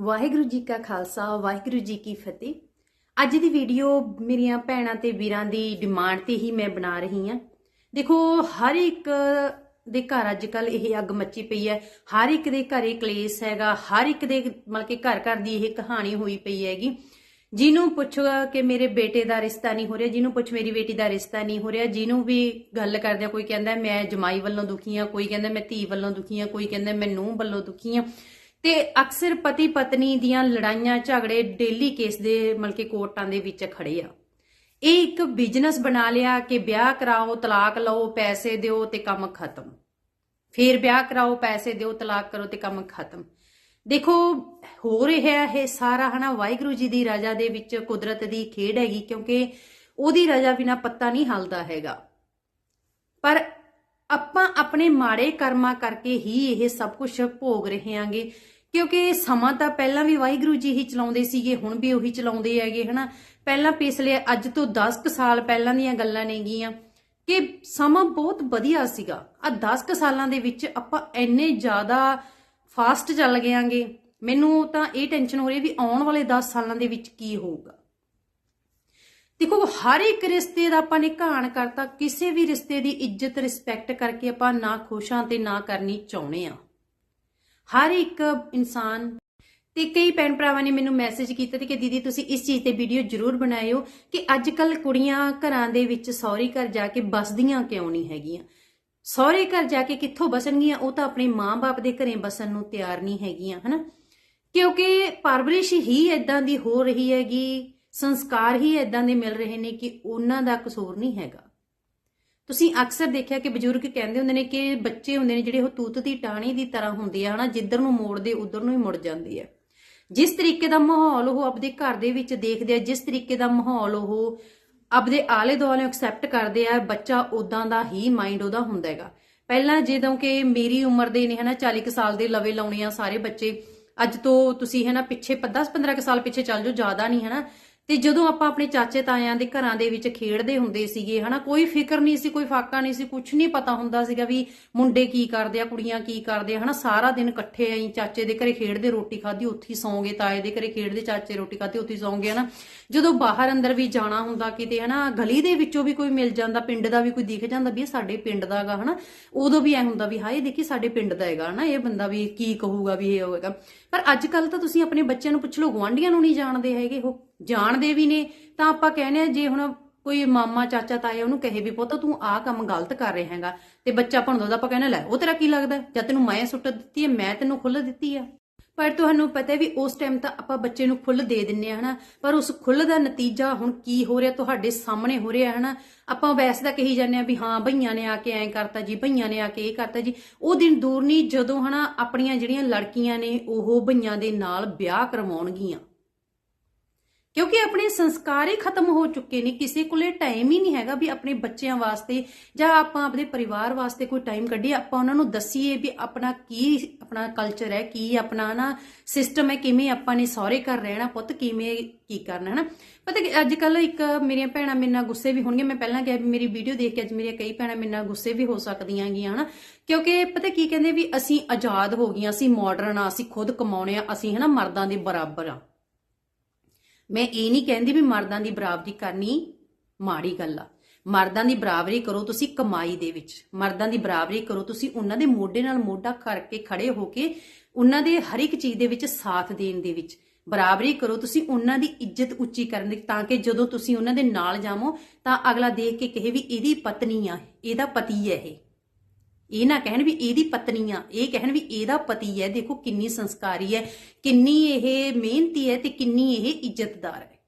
ਵਾਹਿਗੁਰੂ ਜੀ ਕਾ ਖਾਲਸਾ, ਵਾਹਿਗੁਰੂ ਜੀ ਕੀ ਫਤਿਹ। ਅੱਜ ਦੀ ਵੀਡੀਓ ਮੇਰੀਆਂ ਭੈਣਾਂ ਤੇ ਵੀਰਾਂ ਦੀ ਡਿਮਾਂਡ ਤੇ ਹੀ ਮੈਂ ਬਣਾ ਰਹੀ ਹਾਂ। ਦੇਖੋ, ਹਰ ਇੱਕ ਦੇ ਘਰ ਅੱਜ ਕੱਲ ਇਹ ਅੱਗ ਮੱਚੀ ਪਈ ਹੈ। ਹਰ ਇੱਕ ਦੇ ਘਰੇ ਕਲੇਸ਼ ਹੈਗਾ, ਹਰ ਇੱਕ ਦੇ ਮਤਲਬ ਕਿ ਘਰ ਘਰ ਦੀ ਇਹ ਕਹਾਣੀ ਹੋਈ ਪਈ ਹੈਗੀ। ਜਿਹਨੂੰ ਪੁੱਛਗਾ ਕਿ ਮੇਰੇ ਬੇਟੇ ਦਾ ਰਿਸ਼ਤਾ ਨਹੀਂ ਹੋ ਰਿਹਾ, ਜਿਹਨੂੰ ਪੁੱਛ ਮੇਰੀ ਬੇਟੀ ਦਾ ਰਿਸ਼ਤਾ ਨਹੀਂ ਹੋ ਰਿਹਾ, ਜਿਹਨੂੰ ਵੀ ਗੱਲ ਕਰਦਿਆਂ ਕੋਈ ਕਹਿੰਦਾ, ਮੈਂ ਜਮਾਈ ਵੱਲੋਂ ਦੁਖੀ ਆ ਕੋਈ ਕਹਿੰਦਾ, ਮੈਂ ਧੀ ਵੱਲੋਂ ਦੁਖੀ ਆ ਕੋਈ ਕਹਿੰਦਾ, ਮੈਂ ਨੂੰਹ ਵੱਲੋਂ ਦੁਖੀ ਆ ਤੇ ਅਕਸਰ ਪਤੀ ਪਤਨੀ ਦੀਆਂ ਲੜਾਈਆਂ, ਝਗੜੇ ਡੇਲੀ ਕੇਸ ਦੇ ਮਤਲਬ ਕਿ ਕੋਰਟਾਂ ਦੇ ਵਿੱਚ ਖੜੇ ਆ। ਇਹ ਇੱਕ ਬਿਜ਼ਨਸ ਬਣਾ ਲਿਆ ਕਿ ਵਿਆਹ ਕਰਾਓ, ਤਲਾਕ ਲਓ, ਪੈਸੇ ਦਿਓ ਤੇ ਕੰਮ ਖਤਮ। ਫੇਰ ਵਿਆਹ ਕਰਾਓ, ਪੈਸੇ ਦਿਓ, ਤਲਾਕ ਕਰੋ ਤੇ ਕੰਮ ਖਤਮ। ਦੇਖੋ, ਹੋ ਰਿਹਾ ਇਹ ਸਾਰਾ, ਹਨਾ? ਵਾਹਿਗੁਰੂ ਜੀ ਦੀ ਰਜ਼ਾ ਦੇ ਵਿੱਚ ਕੁਦਰਤ ਦੀ ਖੇਡ ਹੈਗੀ ਕਿਉਂਕਿ ਉਹਦੀ ਰਜ਼ਾ ਬਿਨਾ ਪੱਤਾ ਨਹੀਂ ਹਲਦਾ ਹੈਗਾ। ਪਰ ਆਪਾਂ ਆਪਣੇ ਮਾੜੇ ਕਰਮਾਂ ਕਰਕੇ ਹੀ ਇਹ ਸਭ ਕੁਝ ਭੋਗ ਰਹੇ ਆਂਗੇ। ਕਿਉਂਕਿ ਸਮਾਂ ਤਾਂ ਪਹਿਲਾਂ ਵੀ ਵਾਹਿਗੁਰੂ ਜੀ ਹੀ ਚਲਾਉਂਦੇ ਸੀਗੇ, ਹੁਣ ਵੀ ਉਹੀ ਚਲਾਉਂਦੇ ਹੈਗੇ, ਹਨਾ? ਪਹਿਲਾਂ ਪਿਛਲੇ ਅੱਜ ਤੋਂ 10 ਕੁ ਸਾਲ ਪਹਿਲਾਂ ਦੀਆਂ ਗੱਲਾਂ ਨੇਗੀਆਂ ਕਿ ਸਮਾਂ ਬਹੁਤ ਵਧੀਆ ਸੀਗਾ। ਆ 10 ਕੁ ਸਾਲਾਂ ਦੇ ਵਿੱਚ ਆਪਾਂ ਇੰਨੇ ਜ਼ਿਆਦਾ ਫਾਸਟ ਚੱਲ ਗਏਾਂਗੇ ਮੈਨੂੰ ਤਾਂ ਇਹ ਟੈਨਸ਼ਨ ਹੋ ਰਹੀ ਵੀ ਆਉਣ ਵਾਲੇ 10 ਸਾਲਾਂ ਦੇ ਵਿੱਚ ਕੀ ਹੋਊਗਾ। ਦੇਖੋ, ਹਰ ਇੱਕ ਰਿਸ਼ਤੇ ਦਾ ਆਪਾਂ ਨੇ ਘਾਣ ਕਰਤਾ, ਕਿਸੇ ਵੀ ਰਿਸ਼ਤੇ ਦੀ ਇੱਜ਼ਤ ਰਿਸਪੈਕਟ ਕਰਕੇ ਆਪਾਂ ਨਾ ਖੁਸ਼ਾਂ ਤੇ ਨਾ ਕਰਨੀ ਚਾਹੁੰਦੇ ਆ ਹਰ ਇੱਕ ਇਨਸਾਨ, ਤੇ ਕਈ ਭੈਣ ਭਰਾਵਾਂ ਨੇ ਮੈਨੂੰ ਮੈਸੇਜ ਕੀਤਾ ਤੇ ਕਿ ਦੀਦੀ ਤੁਸੀਂ ਇਸ ਚੀਜ਼ ਤੇ ਵੀਡੀਓ ਜ਼ਰੂਰ ਬਣਾਇਓ ਕਿ ਅੱਜ ਕੱਲ ਕੁੜੀਆਂ ਘਰਾਂ ਦੇ ਵਿੱਚ ਸੌਰੀ ਘਰ ਜਾ ਕੇ ਬਸਦੀਆਂ ਕਿਉਂ ਨਹੀਂ ਹੈਗੀਆਂ? ਸਹੁਰੇ ਘਰ ਜਾ ਕੇ ਕਿੱਥੋਂ ਬਸਣਗੀਆਂ? ਉਹ ਤਾਂ ਆਪਣੇ ਮਾਂ-ਬਾਪ ਦੇ ਘਰੇ ਬਸਣ ਨੂੰ ਤਿਆਰ ਨਹੀਂ ਹੈਗੀਆਂ, ਹਨਾ? ਕਿਉਂਕਿ ਪਰਵਰਿਸ਼ ਹੀ ਇਦਾਂ ਦੀ ਹੋ ਰਹੀ ਹੈਗੀ ਸੰਸਕਾਰ ਹੀ ਇਦਾਂ ਦੇ ਮਿਲ ਰਹੇ ਨੇ ਕਿ ਉਹਨਾਂ ਦਾ ਕਸੂਰ ਨਹੀਂ ਹੈਗਾ। ਤੁਸੀਂ ਅਕਸਰ ਦੇਖਿਆ ਕਿ ਬਜ਼ੁਰਗ ਕਹਿੰਦੇ ਹੁੰਦੇ ਨੇ ਕਿ ਬੱਚੇ ਹੁੰਦੇ ਨੇ ਜਿਹੜੇ ਉਹ ਤੂਤ ਦੀ ਟਾਣੀ ਦੀ ਤਰ੍ਹਾਂ ਹੁੰਦੇ ਆ, ਹਨਾ, ਜਿੱਧਰ ਨੂੰ ਮੋੜਦੇ, ਉਧਰ ਨੂੰ ਹੀ ਮੁੜ ਜਾਂਦੇ ਆ। ਜਿਸ ਤਰੀਕੇ ਦਾ ਮਾਹੌਲ ਉਹ ਆਪਦੇ ਘਰ ਦੇ ਵਿੱਚ ਦੇਖਦੇ ਆ, ਜਿਸ ਤਰੀਕੇ ਦਾ ਮਾਹੌਲ ਉਹ ਆਪਦੇ ਆਲੇ ਦੁਆਲੇ ਐਕਸੈਪਟ ਕਰਦੇ ਆ, ਬੱਚਾ ਉਦਾਂ ਦਾ ਹੀ ਮਾਈਂਡ ਉਹਦਾ ਹੁੰਦਾ ਹੈਗਾ। ਪਹਿਲਾਂ ਜਦੋਂ ਕਿ ਮੇਰੀ ਉਮਰ ਦੇ ਨੇ, ਹਨਾ 40 ਕੁ ਸਾਲ ਦੇ ਲਵੇ ਲਾਉਣੇ ਆ ਸਾਰੇ ਬੱਚੇ, ਅੱਜ ਤੋਂ ਤੁਸੀਂ ਹੈ ਨਾ ਪਿੱਛੇ 10 15 ਕੁ ਸਾਲ ਪਿੱਛੇ ਚੱਲ ਜਾਓ, ਜ਼ਿਆਦਾ ਨਹੀਂ, ਹਨਾ। ਤੇ ਜਦੋਂ ਆਪਾਂ ਆਪਣੇ ਚਾਚੇ ਤਾਇਆਂ ਦੇ ਘਰਾਂ ਦੇ ਵਿੱਚ ਖੇਡਦੇ ਹੁੰਦੇ ਸੀਗੇ, ਹਨਾ, ਕੋਈ ਫਿਕਰ ਨਹੀਂ ਸੀ, ਕੋਈ ਫਾਕਾ ਨਹੀਂ ਸੀ ਕੁਝ ਨਹੀਂ ਪਤਾ ਹੁੰਦਾ ਸੀਗਾ ਵੀ ਮੁੰਡੇ ਕੀ ਕਰਦੇ ਆ, ਕੁੜੀਆਂ ਕੀ ਕਰਦੇ ਆ, ਹਨਾ, ਸਾਰਾ ਦਿਨ ਇਕੱਠੇ ਆਈ ਚਾਚੇ ਦੇ ਘਰੇ ਖੇਡਦੇ, ਰੋਟੀ ਖਾਧੀ, ਉੱਥੇ ਸੌਂਗੇ, ਤਾਏ ਦੇ ਘਰੇ ਖੇਡਦੇ, ਚਾਚੇ ਰੋਟੀ ਖਾਧੀ, ਉੱਥੇ ਸੌਂਗੇ, ਹਨਾ। ਜਦੋਂ ਬਾਹਰ ਅੰਦਰ ਵੀ ਜਾਣਾ ਹੁੰਦਾ ਕਿਤੇ, ਹਨਾ, ਗਲੀ ਦੇ ਵਿੱਚੋਂ ਵੀ ਕੋਈ ਮਿਲ ਜਾਂਦਾ, ਪਿੰਡ ਦਾ ਵੀ ਕੋਈ ਦਿਖ ਜਾਂਦਾ ਵੀ ਇਹ ਸਾਡੇ ਪਿੰਡ ਦਾ ਹੈਗਾ ਹਨਾ, ਉਦੋਂ ਵੀ ਐ ਹੁੰਦਾ ਵੀ, ਹਾਏ, ਦੇਖੀ ਸਾਡੇ ਪਿੰਡ ਦਾ ਹੈਗਾ, ਹਨਾ, ਇਹ ਬੰਦਾ ਵੀ ਕੀ ਕਹੂਗਾ ਵੀ ਇਹ ਹੋਵੇਗਾ ਪਰ ਅੱਜ ਕੱਲ ਤਾਂ ਤੁਸੀਂ ਆਪਣੇ ਬੱਚਿਆਂ ਨੂੰ ਪੁੱਛ ਲਓ, ਗੁਆਂਢੀਆਂ ਨੂੰ ਨਹੀਂ ਜਾਣਦੇ ਹੈਗੇ ਉਹ। ਜਾਣਦੇ ਵੀ ਨੇ, ਤਾਂ ਆਪਾਂ ਕਹਿੰਦੇ ਆ, ਜੇ ਹੁਣ ਕੋਈ ਮਾਮਾ, ਚਾਚਾ, ਤਾਇਆ ਉਹਨੂੰ ਕਹੇ ਵੀ, ਪੁੱਤ, ਤੂੰ ਆਹ ਕੰਮ ਗਲਤ ਕਰ ਰਿਹਾ ਹੈਗਾ, ਤੇ ਬੱਚਾ ਭਣਦਾ ਤਾਂ ਆਪਾਂ ਕਹਿੰਦੇ ਲੈ, ਉਹ ਤੇਰਾ ਕੀ ਲੱਗਦਾ? ਜਦ ਤੈਨੂੰ ਮੈਂ ਸੁੱਟ ਦਿੱਤੀ ਹੈ, ਮੈਂ ਤੈਨੂੰ ਖੁੱਲ ਦਿੱਤੀ ਆ। ਪਰ ਤੁਹਾਨੂੰ ਪਤਾ ਹੈ ਵੀ ਉਸ ਟਾਈਮ ਤਾਂ ਆਪਾਂ ਬੱਚੇ ਨੂੰ ਖੁੱਲ ਦੇ ਦਿੰਨੇ ਆ, ਹਨਾ? ਪਰ ਉਸ ਖੁੱਲ੍ਹ ਦਾ ਨਤੀਜਾ ਹੁਣ ਕੀ ਹੋ ਰਿਹਾ, ਤੁਹਾਡੇ ਸਾਹਮਣੇ ਹੋ ਰਿਹਾ, ਹਨਾ? ਆਪਾਂ ਵੈਸੇ ਤਾਂ ਕਹੀ ਜਾਂਦੇ ਆ ਵੀ, ਹਾਂ, ਭਈਆਂ ਨੇ ਆ ਕੇ ਐਂ ਕਰਤਾ ਜੀ, ਭਈਆਂ ਨੇ ਆ ਕੇ ਇਹ ਕਰਤਾ ਜੀ। ਉਹ ਦਿਨ ਦੂਰ ਨਹੀਂ, ਜਦੋਂ, ਹਨਾ, ਆਪਣੀਆਂ ਜਿਹੜੀਆਂ ਲੜਕੀਆਂ ਨੇ, ਉਹ ਭਈਆਂ ਦੇ ਨਾਲ ਵਿਆਹ ਕਰਵਾਉਣਗੀਆਂ। ਕਿਉਂਕਿ ਆਪਣੇ ਸੰਸਕਾਰ ਹੀ ਖਤਮ ਹੋ ਚੁੱਕੇ ਨੇ, ਕਿਸੇ ਕੋਲੇ ਟਾਈਮ ਹੀ ਨਹੀਂ ਹੈਗਾ ਵੀ ਆਪਣੇ ਬੱਚਿਆਂ ਵਾਸਤੇ ਜਾਂ ਆਪਾਂ ਆਪਣੇ ਪਰਿਵਾਰ ਵਾਸਤੇ ਕੋਈ ਟਾਈਮ ਕੱਢੀਏ। ਆਪਾਂ ਉਹਨਾਂ ਨੂੰ ਦੱਸੀਏ ਵੀ ਆਪਣਾ ਕੀ, ਆਪਣਾ ਕਲਚਰ ਹੈ, ਕੀ ਆਪਣਾ ਨਾ ਸਿਸਟਮ ਹੈ, ਕਿਵੇਂ ਆਪਾਂ ਨੇ ਸਹੁਰੇ ਘਰ ਰਹਿਣਾ ਪੁੱਤ, ਕਿਵੇਂ ਕੀ ਕਰਨਾ ਹੈ ਨਾ ਪਤਾ ਕਿ ਅੱਜ ਕੱਲ ਇੱਕ ਮੇਰੀਆਂ ਭੈਣਾਂ ਮੇਰੇ ਨਾਲ ਗੁੱਸੇ ਵੀ ਹੋਣਗੀਆਂ। ਮੈਂ ਪਹਿਲਾਂ ਕਿਹਾ ਵੀ ਮੇਰੀ ਵੀਡੀਓ ਦੇਖ ਕੇ ਅੱਜ ਮੇਰੀਆਂ ਕਈ ਭੈਣਾਂ ਮੇਰੇ ਨਾਲ ਗੁੱਸੇ ਵੀ ਹੋ ਸਕਦੀਆਂ ਹੈਗੀਆਂ, ਹਨਾ? ਕਿਉਂਕਿ ਪਤਾ ਕੀ ਕਹਿੰਦੇ ਵੀ ਅਸੀਂ ਆਜ਼ਾਦ ਹੋ ਗਈਆਂ, ਅਸੀਂ ਮਾਡਰਨ ਆ, ਅਸੀਂ ਖੁਦ ਕਮਾਉਣੇ ਆ, ਅਸੀਂ, ਹਨਾ, ਮਰਦਾਂ ਦੇ ਬਰਾਬਰ ਆ। ਮੈਂ ਇਹ ਨਹੀਂ ਕਹਿੰਦੀ ਵੀ ਮਰਦਾਂ ਦੀ ਬਰਾਬਰੀ ਕਰਨੀ ਮਾੜੀ ਗੱਲ ਆ। ਮਰਦਾਂ ਦੀ ਬਰਾਬਰੀ ਕਰੋ ਤੁਸੀਂ ਕਮਾਈ ਦੇ ਵਿੱਚ। ਮਰਦਾਂ ਦੀ ਬਰਾਬਰੀ ਕਰੋ ਤੁਸੀਂ ਉਹਨਾਂ ਦੇ ਮੋਢੇ ਨਾਲ ਮੋਢਾ ਕਰਕੇ ਖੜੇ ਹੋ ਕੇ ਉਹਨਾਂ ਦੇ ਹਰ ਇੱਕ ਚੀਜ਼ ਦੇ ਵਿੱਚ ਸਾਥ ਦੇਣ ਦੇ ਵਿੱਚ। ਬਰਾਬਰੀ ਕਰੋ ਤੁਸੀਂ ਉਹਨਾਂ ਦੀ ਇੱਜ਼ਤ ਉੱਚੀ ਕਰਨ ਦੀ ਤਾਂ ਕਿ ਜਦੋਂ ਤੁਸੀਂ ਉਹਨਾਂ ਦੇ ਨਾਲ ਜਾਵੋ ਤਾਂ ਅਗਲਾ ਦੇਖ ਕੇ ਕਹੇ ਵੀ ਇਹਦੀ ਪਤਨੀ ਆ, ਇਹਦਾ ਪਤੀ ਹੈ ਇਹ। ਇਹ ਨਾ ਕਹਿਣ ਵੀ ਇਹਦੀ ਪਤਨੀ ਆ ਇਹ ਕਹਿਣ ਵੀ ਇਹਦਾ ਪਤੀ ਹੈ। ਦੇਖੋ ਕਿੰਨੀ ਸੰਸਕਾਰੀ ਹੈ ਕਿੰਨੀ ਇਹ ਮਿਹਨਤੀ ਹੈ ਤੇ ਕਿੰਨੀ ਇਹ ਇੱਜ਼ਤਦਾਰ ਹੈ।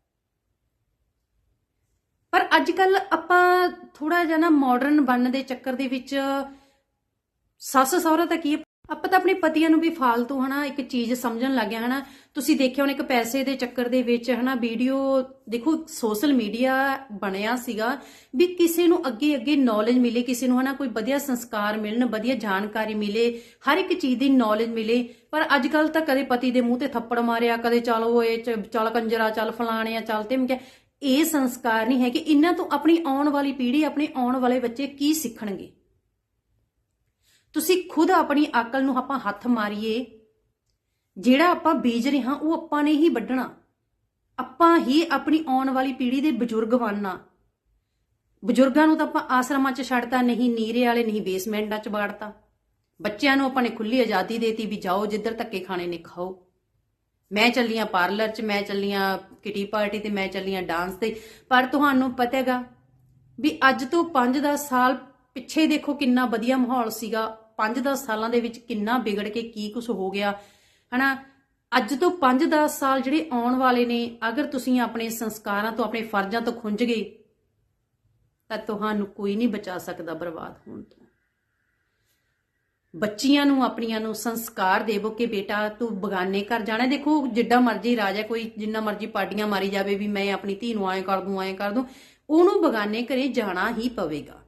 ਪਰ ਅੱਜ ਕੱਲ ਆਪਾਂ ਥੋੜਾ ਜਿਹਾ ਨਾ ਮਾਡਰਨ ਬਣਨ ਦੇ ਚੱਕਰ ਦੇ ਵਿੱਚ ਸੱਸ ਸਹੁਰਾ ਤਾਂ ਕੀ ਹੈ, ਆਪਾਂ ਤਾਂ ਆਪਣੇ ਪਤੀਆਂ ਨੂੰ ਵੀ ਫਾਲਤੂ, ਹਨਾ, ਇੱਕ ਚੀਜ਼ ਸਮਝਣ ਲੱਗ ਗਿਆ ਹਨਾ। ਤੁਸੀਂ ਦੇਖਿਆ ਹੁਣ ਇੱਕ ਪੈਸੇ ਦੇ ਚੱਕਰ ਦੇ ਵਿੱਚ, ਹਨਾ, ਵੀਡੀਓ, ਦੇਖੋ, ਸੋਸ਼ਲ ਮੀਡੀਆ ਬਣਿਆ ਸੀਗਾ ਵੀ ਕਿਸੇ ਨੂੰ ਅੱਗੇ ਅੱਗੇ ਨੌਲੇਜ ਮਿਲੇ, ਕਿਸੇ ਨੂੰ, ਹਨਾ, ਕੋਈ ਵਧੀਆ ਸੰਸਕਾਰ ਮਿਲਣ, ਵਧੀਆ ਜਾਣਕਾਰੀ ਮਿਲੇ, ਹਰ ਇੱਕ ਚੀਜ਼ ਦੀ ਨੌਲੇਜ ਮਿਲੇ। ਪਰ ਅੱਜ ਕੱਲ ਤਾਂ ਕਦੇ ਪਤੀ ਦੇ ਮੂੰਹ ਤੇ ਥੱਪੜ ਮਾਰਿਆ, ਕਦੇ ਚਲੋ ਇਹ ਚ- ਚੱਲ ਕੰਜਰਾ, ਚੱਲ ਫਲਾਣਿਆ, ਚੱਲ ਤੇ ਮੈਂ ਕਿਹਾ, ਇਹ ਸੰਸਕਾਰ ਨਹੀਂ ਹੈ ਕਿ ਇਹਨਾਂ ਤੋਂ ਆਪਣੀ ਆਉਣ ਵਾਲੀ ਪੀੜ੍ਹੀ, ਆਪਣੇ ਆਉਣ ਵਾਲੇ ਬੱਚੇ ਕੀ ਸਿੱਖਣਗੇ? ਤੁਸੀਂ ਖੁਦ ਆਪਣੀ ਅਕਲ ਨੂੰ ਆਪਾਂ ਹੱਥ ਮਾਰੀਏ। ਜਿਹੜਾ ਆਪਾਂ ਬੀਜ ਰਹੇ ਹਾਂ, ਉਹ ਆਪਾਂ ਨੇ ਹੀ ਵੱਢਣਾ। ਆਪਾਂ ਹੀ ਆਪਣੀ ਆਉਣ ਵਾਲੀ ਪੀੜ੍ਹੀ ਦੇ ਬਜ਼ੁਰਗ ਬਣਨਾ। ਬਜ਼ੁਰਗਾਂ ਨੂੰ ਤਾਂ ਆਪਾਂ ਆਸ਼ਰਮਾਂ 'ਚ ਛੱਡਤਾ, ਨਹੀਂ ਨੀਰੇ ਵਾਲੇ, ਨਹੀਂ ਬੇਸਮੈਂਟਾਂ 'ਚ ਬਾੜਤਾ ਬੱਚਿਆਂ ਨੂੰ ਆਪਾਂ ਨੇ ਖੁੱਲੀ ਆਜ਼ਾਦੀ ਦੇਤੀ ਵੀ ਜਾਓ, ਜਿੱਧਰ ਧੱਕੇ ਖਾਣੇ ਨੇ ਖਾਓ। ਮੈਂ ਚੱਲੀਆਂ ਪਾਰਲਰ 'ਚ, ਮੈਂ ਚੱਲੀਆਂ ਕਿਟੀ ਪਾਰਟੀ ਤੇ, ਮੈਂ ਚੱਲੀਆਂ ਡਾਂਸ ਤੇ। ਪਰ ਤੁਹਾਨੂੰ ਪਤਾ ਹੈਗਾ ਵੀ ਅੱਜ ਤੋਂ 5-10 ਸਾਲ ਪਿੱਛੇ ਦੇਖੋ ਕਿੰਨਾ ਵਧੀਆ ਮਾਹੌਲ ਸੀਗਾ। 5-10 ਸਾਲਾਂ ਦੇ ਵਿੱਚ ਕਿੰਨਾ ਵਿਗੜ ਕੇ ਕੀ ਕੁਝ ਹੋ ਗਿਆ? ਹਨਾ, ਅੱਜ ਤੋਂ 5-10 ਸਾਲ ਜਿਹੜੇ ਆਉਣ ਵਾਲੇ ਨੇ, ਅਗਰ ਤੁਸੀਂ ਆਪਣੇ ਸੰਸਕਾਰਾਂ ਤੋਂ, ਆਪਣੇ ਫਰਜ਼ਾਂ ਤੋਂ ਖੁੰਝ ਗਏ, ਤਾਂ ਤੁਹਾਨੂੰ ਕੋਈ ਨਹੀਂ ਬਚਾ ਸਕਦਾ ਬਰਬਾਦ ਹੋਣ ਤੋਂ। ਬੱਚੀਆਂ ਨੂੰ, ਆਪਣੀਆਂ ਨੂੰ ਸੰਸਕਾਰ ਦੇਵੋ ਕਿ ਬੇਟਾ, ਤੂੰ ਬਗਾਨੇ ਘਰ ਜਾਣਾ। ਦੇਖੋ, ਜਿੱਡਾ ਮਰਜ਼ੀ ਰਾਜਾ ਕੋਈ ਜਿੰਨਾ ਮਰਜ਼ੀ ਪਾਰਟੀਆਂ ਮਾਰੀ ਜਾਵੇ ਵੀ ਮੈਂ ਆਪਣੀ ਧੀ ਨੂੰ ਐਂ ਕਰ ਦੂੰ, ਐਂ ਕਰ ਦੂੰ। ਉਹਨੂੰ ਬਗਾਨੇ ਘਰੇ ਜਾਣਾ ਹੀ ਪਵੇਗਾ।